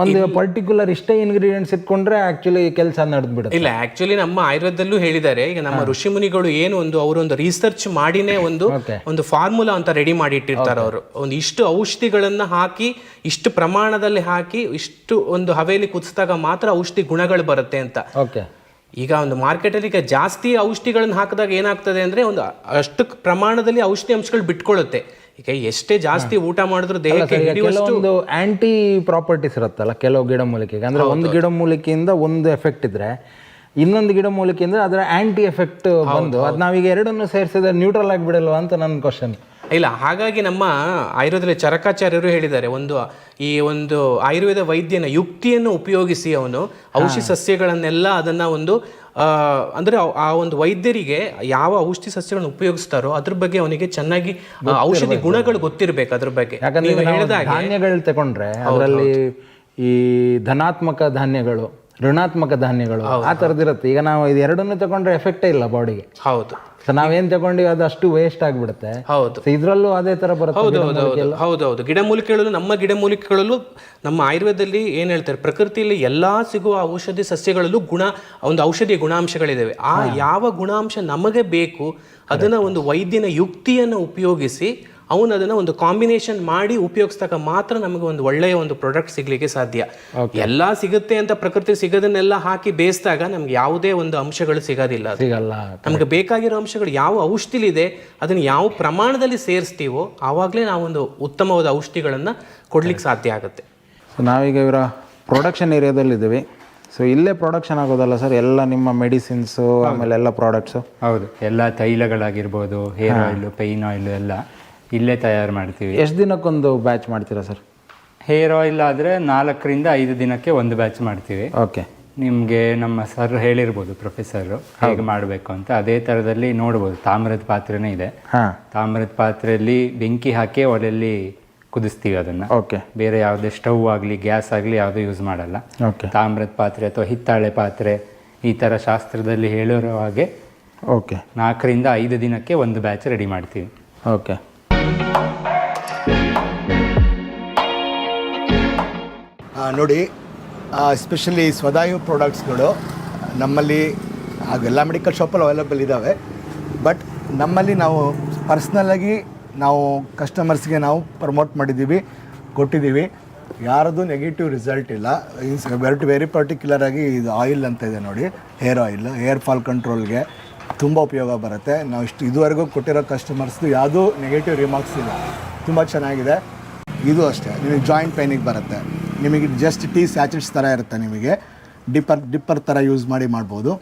ಒಂದು ಪರ್ಟಿಕ್ಯುಲರ್ ಇಷ್ಟೇ ಇಂಗ್ರೀಡಿಯೆಂಟ್ಸ್ ಇಟ್ಕೊಂಡ್ರೆ ಆಕ್ಚುಲಿ ಕೆಲಸ ನಡೆದ್ಬಿಡುತ್ತೆ. ಇಲ್ಲ ಆಕ್ಚುಲಿ ನಮ್ಮ ಆಯುರ್ವೇದದಲ್ಲೂ ಹೇಳಿದ್ದಾರೆ. ಈಗ ನಮ್ಮ ಋಷಿ ಮುನಿಗಳು ಏನು ಒಂದು ಅವರು ಒಂದು ರಿಸರ್ಚ್ ಮಾಡಿನೇ ಒಂದು ಒಂದು ಫಾರ್ಮುಲಾ ಅಂತ ರೆಡಿ ಮಾಡಿ ಇಟ್ಟಿರ್ತಾರೆ ಅವರು. ಒಂದು ಇಷ್ಟು ಔಷಧಿಗಳನ್ನ ಹಾಕಿ ಇಷ್ಟು ಪ್ರಮಾಣದಲ್ಲಿ ಹಾಕಿ ಇಷ್ಟು ಒಂದು ಹವೇಲಿ ಕುದಿಸಿದಾಗ ಮಾತ್ರ ಔಷಧಿ ಗುಣಗಳು ಬರುತ್ತೆ ಅಂತ. ಓಕೆ ಈಗ ಒಂದು ಮಾರ್ಕೆಟಲ್ಲಿ ಈಗ ಜಾಸ್ತಿ ಔಷಧಿಗಳನ್ನು ಹಾಕಿದಾಗ ಏನಾಗ್ತದೆ ಅಂದ್ರೆ ಒಂದು ಅಷ್ಟು ಪ್ರಮಾಣದಲ್ಲಿ ಔಷಧಿ ಅಂಶಗಳು ಬಿಟ್ಕೊಳ್ಳುತ್ತೆ. ಈಗ ಎಷ್ಟೇ ಜಾಸ್ತಿ ಊಟ ಮಾಡಿದ್ರು ದೇಹಕ್ಕೆ ಕೆಲವೊಂದು ಆಂಟಿ ಪ್ರಾಪರ್ಟೀಸ್ ಇರುತ್ತಲ್ಲ ಕೆಲವು ಗಿಡಮೂಲಿಕೆಗೆ ಅಂದ್ರೆ ಒಂದು ಗಿಡಮೂಲಿಕೆಯಿಂದ ಒಂದು ಎಫೆಕ್ಟ್ ಇದ್ರೆ ಇನ್ನೊಂದು ಗಿಡಮೂಲಿಕೆಯಿಂದ ಅದರ ಆಂಟಿ ಎಫೆಕ್ಟ್ ಬಂದು ಅದು ನಾವೀಗ ಎರಡನ್ನು ಸೇರಿಸಿದ್ರೆ ನ್ಯೂಟ್ರಲ್ ಆಗಿಬಿಡಲ್ವಾ ಅಂತ ನನ್ನ ಕ್ವಶನ್ ಇಲ್ಲ ಹಾಗಾಗಿ ನಮ್ಮ ಆಯುರ್ವೇದದಲ್ಲಿ ಚರಕಾಚಾರ್ಯರು ಹೇಳಿದ್ದಾರೆ ಒಂದು ಈ ಒಂದು ಆಯುರ್ವೇದ ವೈದ್ಯನ ಯುಕ್ತಿಯನ್ನು ಉಪಯೋಗಿಸಿ ಅವನು ಔಷಧಿ ಸಸ್ಯಗಳನ್ನೆಲ್ಲ ಅದನ್ನ ಒಂದು ಅಂದರೆ ಅಂದ್ರೆ ಆ ಒಂದು ವೈದ್ಯರಿಗೆ ಯಾವ ಔಷಧಿ ಸಸ್ಯಗಳನ್ನು ಉಪಯೋಗಿಸ್ತಾರೋ ಅದ್ರ ಬಗ್ಗೆ ಅವನಿಗೆ ಚೆನ್ನಾಗಿ ಔಷಧಿ ಗುಣಗಳು ಗೊತ್ತಿರಬೇಕು ಅದ್ರ ಬಗ್ಗೆ. ಯಾಕಂದ್ರೆ ಧಾನ್ಯಗಳು ತಗೊಂಡ್ರೆ ಅದರಲ್ಲಿ ಈ ಧನಾತ್ಮಕ ಧಾನ್ಯಗಳು ಋಣಾತ್ಮಕ ಧಾನ್ಯಗಳು. ಆ ಥರದ್ದಿರುತ್ತೆ ಈಗ ನಾವು ಇದು ಎರಡನ್ನೂ ತಗೊಂಡ್ರೆ ಎಫೆಕ್ಟೇ ಇಲ್ಲ ಬಾಡಿಗೆ. ಹೌದು. ಸೊ ನಾವೇನ್ ತಗೊಂಡಿವಿ ಅದು ಅಷ್ಟು ವೇಸ್ಟ್ ಆಗಿಬಿಡುತ್ತೆ. ಹೌದು. ಇದರಲ್ಲೂ ಅದೇ ತರ ಬರುತ್ತೆ ಹೌದು ಹೌದು ಹೌದು ಹೌದು ಗಿಡಮೂಲಿಕೆಗಳಲ್ಲೂ ನಮ್ಮ ಗಿಡಮೂಲಿಕೆಗಳಲ್ಲೂ ನಮ್ಮ ಆಯುರ್ವೇದದಲ್ಲಿ ಏನು ಹೇಳ್ತಾರೆ ಪ್ರಕೃತಿಯಲ್ಲಿ ಎಲ್ಲಾ ಸಿಗುವ ಔಷಧಿ ಸಸ್ಯಗಳಲ್ಲೂ ಗುಣ ಒಂದು ಔಷಧಿಯ ಗುಣಾಂಶಗಳಿದ್ದಾವೆ ಆ ಯಾವ ಗುಣಾಂಶ ನಮಗೆ ಬೇಕು ಅದನ್ನ ಒಂದು ವೈದ್ಯನ ಯುಕ್ತಿಯನ್ನು ಉಪಯೋಗಿಸಿ ಅವನು ಅದನ್ನು ಒಂದು ಕಾಂಬಿನೇಷನ್ ಮಾಡಿ ಉಪಯೋಗಿಸಿದಾಗ ಮಾತ್ರ ನಮಗೆ ಒಂದು ಒಳ್ಳೆಯ ಒಂದು ಪ್ರಾಡಕ್ಟ್ ಸಿಗಲಿಕ್ಕೆ ಸಾಧ್ಯ. ಎಲ್ಲ ಸಿಗುತ್ತೆ ಅಂತ ಪ್ರಕೃತಿ ಸಿಗೋದನ್ನೆಲ್ಲ ಹಾಕಿ ಬೇಯಿಸಿದಾಗ ನಮ್ಗೆ ಯಾವುದೇ ಒಂದು ಅಂಶಗಳು ಸಿಗೋದಿಲ್ಲ ಸಿಗಲ್ಲ. ನಮ್ಗೆ ಬೇಕಾಗಿರೋ ಅಂಶಗಳು ಯಾವ ಔಷಧಿಲಿದೆ ಅದನ್ನು ಯಾವ ಪ್ರಮಾಣದಲ್ಲಿ ಸೇರಿಸ್ತೀವೋ ಆವಾಗಲೇ ನಾವೊಂದು ಉತ್ತಮವಾದ ಔಷಧಿಗಳನ್ನು ಕೊಡ್ಲಿಕ್ಕೆ ಸಾಧ್ಯ ಆಗುತ್ತೆ. ಸೊ ನಾವೀಗ ಇವರ ಪ್ರೊಡಕ್ಷನ್ ಏರಿಯಾದಲ್ಲಿದ್ದೀವಿ ಸೊ ಇಲ್ಲೇ ಪ್ರೊಡಕ್ಷನ್ ಆಗೋದಲ್ಲ ಸರ್ ಎಲ್ಲ ನಿಮ್ಮ ಮೆಡಿಸಿನ್ಸು ಆಮೇಲೆ ಎಲ್ಲ ಪ್ರಾಡಕ್ಟ್ಸು ಹೌದು. ಎಲ್ಲ ತೈಲಗಳಾಗಿರ್ಬೋದು ಹೇರ್ ಆಯಿಲು ಪೈನ್ ಆಯಿಲು ಎಲ್ಲ. ಇಲ್ಲೇ ತಯಾರು ಮಾಡ್ತೀವಿ. ಎಷ್ಟು ದಿನಕ್ಕೊಂದು ಬ್ಯಾಚ್ ಮಾಡ್ತೀರಾ ಸರ್ ಹೇರ್ ಆಯಿಲ್ ಆದರೆ ನಾಲ್ಕರಿಂದ ಐದು ದಿನಕ್ಕೆ ಒಂದು ಬ್ಯಾಚ್ ಮಾಡ್ತೀವಿ. ಓಕೆ ನಿಮಗೆ ನಮ್ಮ ಸರ್ ಹೇಳಿರ್ಬೋದು ಪ್ರೊಫೆಸರು ಹೇಗೆ ಮಾಡಬೇಕು ಅಂತ. ಅದೇ ಥರದಲ್ಲಿ ನೋಡ್ಬೋದು ತಾಮ್ರದ ಪಾತ್ರೆನೇ ಇದೆ. ಹಾಂ. ತಾಮ್ರದ ಪಾತ್ರೆಯಲ್ಲಿ ಬೆಂಕಿ ಹಾಕಿ ಒಲೆಯಲ್ಲಿ ಕುದಿಸ್ತೀವಿ ಅದನ್ನು. ಓಕೆ ಬೇರೆ ಯಾವುದೇ ಸ್ಟವ್ ಆಗಲಿ ಗ್ಯಾಸ್ ಆಗಲಿ ಯಾವುದೂ ಯೂಸ್ ಮಾಡಲ್ಲ. ಓಕೆ ತಾಮ್ರದ ಪಾತ್ರೆ ಅಥವಾ ಹಿತ್ತಾಳೆ ಪಾತ್ರೆ ಈ ಥರ ಶಾಸ್ತ್ರದಲ್ಲಿ ಹೇಳಿರೋ ಹಾಗೆ ಓಕೆ ನಾಲ್ಕರಿಂದ ಐದು ದಿನಕ್ಕೆ ಒಂದು ಬ್ಯಾಚ್ ರೆಡಿ ಮಾಡ್ತೀವಿ. ಓಕೆ ನೋಡಿ ಎಸ್ಪೆಷಲಿ ಸ್ವದಾಯು ಪ್ರಾಡಕ್ಟ್ಸ್ಗಳು ನಮ್ಮಲ್ಲಿ ಎಲ್ಲ ಮೆಡಿಕಲ್ ಶಾಪಲ್ಲಿ ಅವೈಲಬಲ್ ಇದ್ದಾವೆ. ಬಟ್ ನಮ್ಮಲ್ಲಿ ನಾವು ಪರ್ಸ್ನಲ್ಲಾಗಿ ನಾವು ಕಸ್ಟಮರ್ಸ್ಗೆ ನಾವು ಪ್ರಮೋಟ್ ಮಾಡಿದ್ದೀವಿ, ಕೊಟ್ಟಿದ್ದೀವಿ. ಯಾರದು ನೆಗೆಟಿವ್ ರಿಸಲ್ಟ್ ಇಲ್ಲ. ಇನ್ಸ್ ವೆರಿ ವೆರಿ ಪರ್ಟಿಕ್ಯುಲರ್ ಆಗಿ ಇದು ಆಯಿಲ್ ಅಂತ ಇದೆ ನೋಡಿ ಹೇರ್ ಆಯಿಲ್ ಹೇರ್ ಫಾಲ್ ಕಂಟ್ರೋಲ್ಗೆ ತುಂಬ ಉಪಯೋಗ ಬರುತ್ತೆ. ನಾವು ಇಷ್ಟು ಇದುವರೆಗೂ ಕೊಟ್ಟಿರೋ ಕಸ್ಟಮರ್ಸ್ದು ಯಾವುದೂ ನೆಗೆಟಿವ್ ರಿಮಾರ್ಕ್ಸ್ ಇಲ್ಲ. ತುಂಬ ಚೆನ್ನಾಗಿದೆ. ಇದು ಅಷ್ಟೇ. ನಿಮಗೆ ಜಾಯಿಂಟ್ ಪೈನಿಗೆ ಬರುತ್ತೆ. ನಿಮಗೆ ಜಸ್ಟ್ ಟೀ ಸ್ಯಾಚೆಟ್ಸ್ ಥರ ಇರುತ್ತೆ ನಿಮಗೆ. ಡಿಪ್ಪರ್ ಡಿಪ್ಪರ್ ಥರ ಯೂಸ್ ಮಾಡಿ ಮಾಡ್ಬೋದು.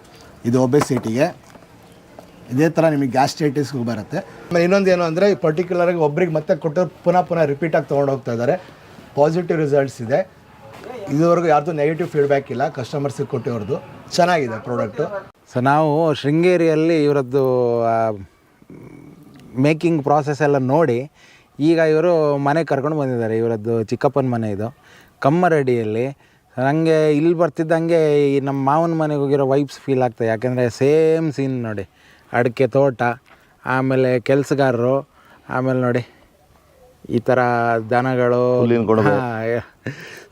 ಇದು ಒಬೆಸಿಟಿಗೆ ಇದೇ ಥರ ನಿಮಗೆ ಗ್ಯಾಸ್ಟ್ರೈಟಿಸ್ಗೂ ಬರುತ್ತೆ. ಆಮೇಲೆ ಇನ್ನೊಂದು ಏನು ಅಂದರೆ ಪರ್ಟಿಕ್ಯುಲರಾಗಿ ಒಬ್ರಿಗೆ ಮತ್ತೆ ಕೊಟ್ಟು ಪುನಃ ಪುನಃ ರಿಪೀಟಾಗಿ ತೊಗೊಂಡು ಹೋಗ್ತಾ ಇದ್ದಾರೆ. ಪಾಸಿಟಿವ್ ರಿಸಲ್ಟ್ಸ್ ಇದೆ. ಇದುವರೆಗೂ ಯಾರ್ದು ನೆಗೆಟಿವ್ ಫೀಡ್ಬ್ಯಾಕ್ ಇಲ್ಲ. ಕಸ್ಟಮರ್ಸಿಗೆ ಕೊಟ್ಟಿರೋದು. ಚೆನ್ನಾಗಿದೆ ಪ್ರಾಡಕ್ಟು ಸೊ ನಾವು ಶೃಂಗೇರಿಯಲ್ಲಿ ಇವರದ್ದು ಮೇಕಿಂಗ್ ಪ್ರಾಸೆಸ್ ಎಲ್ಲ ನೋಡಿ, ಈಗ ಇವರು ಮನೆ ಕರ್ಕೊಂಡು ಬಂದಿದ್ದಾರೆ. ಇವರದ್ದು ಚಿಕ್ಕಪ್ಪನ ಮನೆ ಇದು. ಕಮ್ಮರಡಿಯಲ್ಲಿ. ನನಗೆ ಇಲ್ಲಿ ಬರ್ತಿದ್ದಂಗೆ ಈ ನಮ್ಮ ಮಾವನ ಮನೆಗೆ ಹೋಗಿರೋ ವೈಬ್ಸ್ ಫೀಲ್ ಆಗ್ತದೆ. ಯಾಕೆಂದರೆ ಸೇಮ್ ಸೀನ್ ನೋಡಿ. ಅಡಿಕೆ ತೋಟ ಆಮೇಲೆ ಕೆಲಸಗಾರರು ಆಮೇಲೆ ನೋಡಿ ಈ ಥರ ದನಗಳು.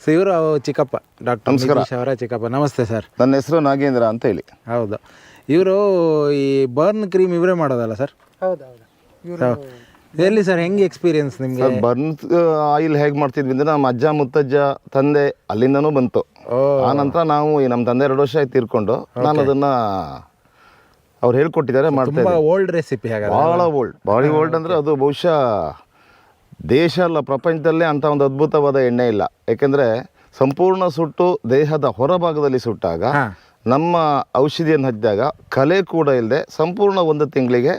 ಸೊ ಇವರು ಚಿಕ್ಕಪ್ಪ ಡಾಕ್ಟರ್ ಅವರ ಚಿಕ್ಕಪ್ಪ. ನಮಸ್ತೆ ಸರ್ ನನ್ನ ಹೆಸರು ನಾಗೇಂದ್ರ ಅಂತ ಹೇಳಿ. ಹೌದು. ಇವರು ಈ ಬರ್ನ್ ಕ್ರೀಮ್ ಇವರೇ ಮಾಡೋದಲ್ಲ ಸರ್ ಹೌದೌದು. ಎಲ್ಲಿ ಸರ್ ಹೆಂಗೆ ಎಕ್ಸ್ಪೀರಿಯನ್ಸ್ ನಿಮಗೆ? ಸರ್ ಬರ್ನ್ ಆಯಿಲ್ ಹೇಗೆ ಮಾಡ್ತಿದ್ವಿ ಅಂದ್ರೆ ನಮ್ಮ ಅಜ್ಜ ಮುತ್ತಜ್ಜ ತಂದೆ ಅಲ್ಲಿಂದನೂ ಬಂತು. ಆ ನಂತರ ನಾವು ಈ ನಮ್ಮ ತಂದೆ ಎರಡು ವರ್ಷ ಆಯ್ತು ತೀರ್ಕೊಂಡು. ನಾನು ಅದನ್ನ ಅವ್ರು ಹೇಳ್ಕೊಟ್ಟಿದ್ದಾರೆ ಮಾಡ್ತಾ ತುಂಬಾ ಓಲ್ಡ್ ರೆಸಿಪಿ ಹಾಗಾದ್ರೆ ಭಾಳ ಓಲ್ಡ್ ಬಾಡಿ ಓಲ್ಡ್ ಅಂದ್ರೆ ಅದು ಬಹುಶಃ ದೇಶ ಅಲ್ಲ ಪ್ರಪಂಚದಲ್ಲೇ ಅಂತ ಒಂದು ಅದ್ಭುತವಾದ ಎಣ್ಣೆ ಇಲ್ಲ. ಯಾಕೆಂದ್ರೆ ಸಂಪೂರ್ಣ ಸುಟ್ಟು ದೇಹದ ಹೊರಭಾಗದಲ್ಲಿ ಸುಟ್ಟಾಗ ನಮ್ಮ ಔಷಧಿಯನ್ನು ಹಚ್ಚಿದಾಗ ಕಲೆ ಕೂಡ ಇಲ್ಲದೆ ಸಂಪೂರ್ಣ ಒಂದು ತಿಂಗಳಿಗೆ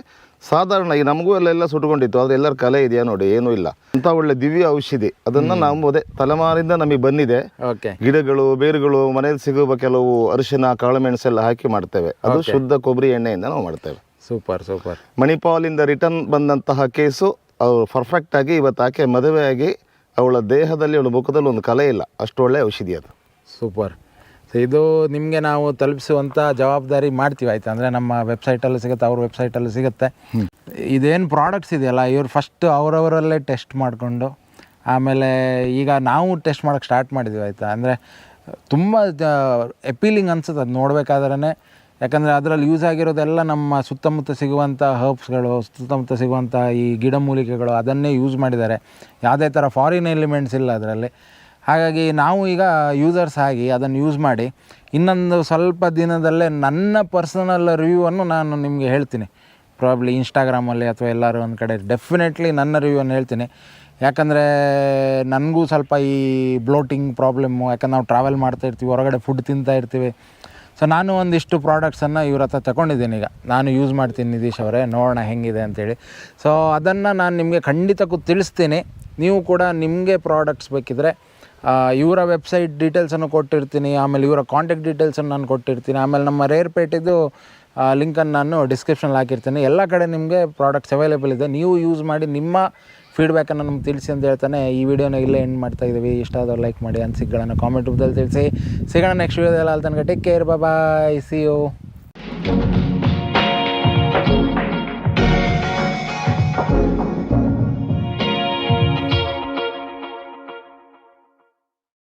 ಸಾಧಾರಣ ಈ ನಮಗೂ ಅಲ್ಲೆಲ್ಲ ಸುಟ್ಕೊಂಡಿತ್ತು ಆದರೆ ಎಲ್ಲರ ಕಲೆ ಇದೆಯಾ ನೋಡಿ ಏನೂ ಇಲ್ಲ. ಅಂತ ಒಳ್ಳೆ ದಿವ್ಯ ಔಷಧಿ ಅದನ್ನು ನಾವು ಅದೇ ತಲೆಮಾರಿಂದ ನಮಗೆ ಬಂದಿದೆ. ಓಕೆ. ಗಿಡಗಳು ಬೇರುಗಳು ಮನೆಯಲ್ಲಿ ಸಿಗುವ ಕೆಲವು ಅರಿಶಿನ ಕಾಳುಮೆಣಸೆಲ್ಲ ಹಾಕಿ ಮಾಡ್ತೇವೆ. ಅದು ಶುದ್ಧ ಕೊಬ್ಬರಿ ಎಣ್ಣೆಯಿಂದ ನಾವು ಮಾಡ್ತೇವೆ. Super super. ಮಣಿಪಾಲಿಂದ ರಿಟರ್ನ್ ಬಂದಂತಹ ಕೇಸು ಅವರು ಪರ್ಫೆಕ್ಟ್ ಆಗಿ ಇವತ್ತು ಆಕೆ ಮದುವೆಯಾಗಿ ಅವಳ ದೇಹದಲ್ಲಿ ಅವಳ ಮುಖದಲ್ಲಿ ಒಂದು ಕಲೆ ಇಲ್ಲ. ಅಷ್ಟು ಒಳ್ಳೆ ಔಷಧಿ ಅದು. ಸೂಪರ್. ಸೊ ಇದು ನಿಮಗೆ ನಾವು ತಲುಪಿಸುವಂಥ ಜವಾಬ್ದಾರಿ ಮಾಡ್ತೀವಿ ಆಯ್ತು? ಅಂದರೆ ನಮ್ಮ ವೆಬ್ಸೈಟಲ್ಲಿ ಸಿಗುತ್ತೆ ಅವ್ರ ವೆಬ್ಸೈಟಲ್ಲೂ ಸಿಗುತ್ತೆ. ಇದೇನು ಪ್ರಾಡಕ್ಟ್ಸ್ ಇದೆಯಲ್ಲ ಇವ್ರು ಫಸ್ಟ್ ಅವರವರಲ್ಲೇ ಟೆಸ್ಟ್ ಮಾಡಿಕೊಂಡು ಆಮೇಲೆ ಈಗ ನಾವು ಟೆಸ್ಟ್ ಮಾಡೋಕ್ಕೆ ಸ್ಟಾರ್ಟ್ ಮಾಡಿದ್ವಿ ಆಯಿತಾ? ಅಂದರೆ ತುಂಬ ಎಪೀಲಿಂಗ್ ಅನ್ಸುತ್ತೆ ಅದು ನೋಡಬೇಕಾದ್ರೆ ಯಾಕಂದರೆ ಅದರಲ್ಲಿ ಯೂಸ್ ಆಗಿರೋದೆಲ್ಲ ನಮ್ಮ ಸುತ್ತಮುತ್ತ ಸಿಗುವಂಥ ಹರ್ಬ್ಸ್ಗಳು ಸುತ್ತಮುತ್ತ ಸಿಗುವಂಥ ಈ ಗಿಡಮೂಲಿಕೆಗಳು ಅದನ್ನೇ ಯೂಸ್ ಮಾಡಿದ್ದಾರೆ. ಯಾವುದೇ ಥರ ಫಾರಿನ್ ಎಲಿಮೆಂಟ್ಸ್ ಇಲ್ಲ ಅದರಲ್ಲಿ. ಹಾಗಾಗಿ ನಾವು ಈಗ ಯೂಸರ್ಸ್ ಆಗಿ ಅದನ್ನು ಯೂಸ್ ಮಾಡಿ ಇನ್ನೊಂದು ಸ್ವಲ್ಪ ದಿನದಲ್ಲೇ ನನ್ನ ಪರ್ಸನಲ್ ರಿವ್ಯೂವನ್ನು ನಾನು ನಿಮಗೆ ಹೇಳ್ತೀನಿ. ಪ್ರಾಬ್ಲಿ ಇನ್ಸ್ಟಾಗ್ರಾಮಲ್ಲಿ ಅಥವಾ ಎಲ್ಲರೂ ಒಂದು ಕಡೆ ಡೆಫಿನೆಟ್ಲಿ ನನ್ನ ರಿವ್ಯೂವನ್ನು ಹೇಳ್ತೀನಿ. ಯಾಕಂದರೆ ನನಗೂ ಸ್ವಲ್ಪ ಈ ಬ್ಲೋಟಿಂಗ್ ಪ್ರಾಬ್ಲಮ್ಮು ಯಾಕಂದ್ರೆ ನಾವು ಟ್ರಾವೆಲ್ ಮಾಡ್ತಾ ಇರ್ತೀವಿ, ಹೊರಗಡೆ ಫುಡ್ ತಿಂತಾ ಇರ್ತೀವಿ. ಸೊ ನಾನು ಒಂದಿಷ್ಟು ಪ್ರಾಡಕ್ಟ್ಸನ್ನು ಇವ್ರ ಹತ್ರ ತಗೊಂಡಿದ್ದೀನಿ ಈಗ. ನಾನು ಯೂಸ್ ಮಾಡ್ತೀನಿ ನಿತೀಶ್ ಅವರೇ, ನೋಡೋಣ ಹೆಂಗಿದೆ ಅಂತೇಳಿ. ಸೊ ಅದನ್ನು ನಾನು ನಿಮಗೆ ಖಂಡಿತಕ್ಕೂ ತಿಳಿಸ್ತೀನಿ. ನೀವು ಕೂಡ ನಿಮಗೆ ಪ್ರಾಡಕ್ಟ್ಸ್ ಬೇಕಿದ್ರೆ ಇವರ ವೆಬ್ಸೈಟ್ ಡೀಟೇಲ್ಸನ್ನು ಕೊಟ್ಟಿರ್ತೀನಿ, ಆಮೇಲೆ ಇವರ ಕಾಂಟ್ಯಾಕ್ಟ್ ಡೀಟೇಲ್ಸನ್ನು ನಾನು ಕೊಟ್ಟಿರ್ತೀನಿ, ಆಮೇಲೆ ನಮ್ಮ ರೇರ್ಪೇಟೆದು ಲಿಂಕನ್ನು ನಾನು ಡಿಸ್ಕ್ರಿಪ್ಷನಲ್ಲಿ ಹಾಕಿರ್ತೀನಿ. ಎಲ್ಲ ಕಡೆ ನಿಮಗೆ ಪ್ರಾಡಕ್ಟ್ಸ್ ಅವೈಲೇಬಲ್ ಇದೆ. ನೀವು ಯೂಸ್ ಮಾಡಿ ನಿಮ್ಮ ಫೀಡ್ಬ್ಯಾಕನ್ನು ನಮ್ಗೆ ತಿಳಿಸಿ ಅಂತ ಹೇಳ್ತಾನೆ. ಈ ವಿಡಿಯೋನ ಇಲ್ಲೇ ಎಂಡ್ ಮಾಡ್ತಾ ಇದ್ದೀವಿ. ಇಷ್ಟ ಆದವ್ರು ಲೈಕ್ ಮಾಡಿ ಅನ್ಸಿಗಳನ್ನು ಕಾಮೆಂಟ್ ರೂಪದಲ್ಲಿ ತಿಳಿಸಿ. ಸಿಗೋಣ ನೆಕ್ಸ್ಟ್ ವಿಡಿಯೋದಲ್ಲಿ ಅಲ್ಲಿ ತನಕ take care bye see you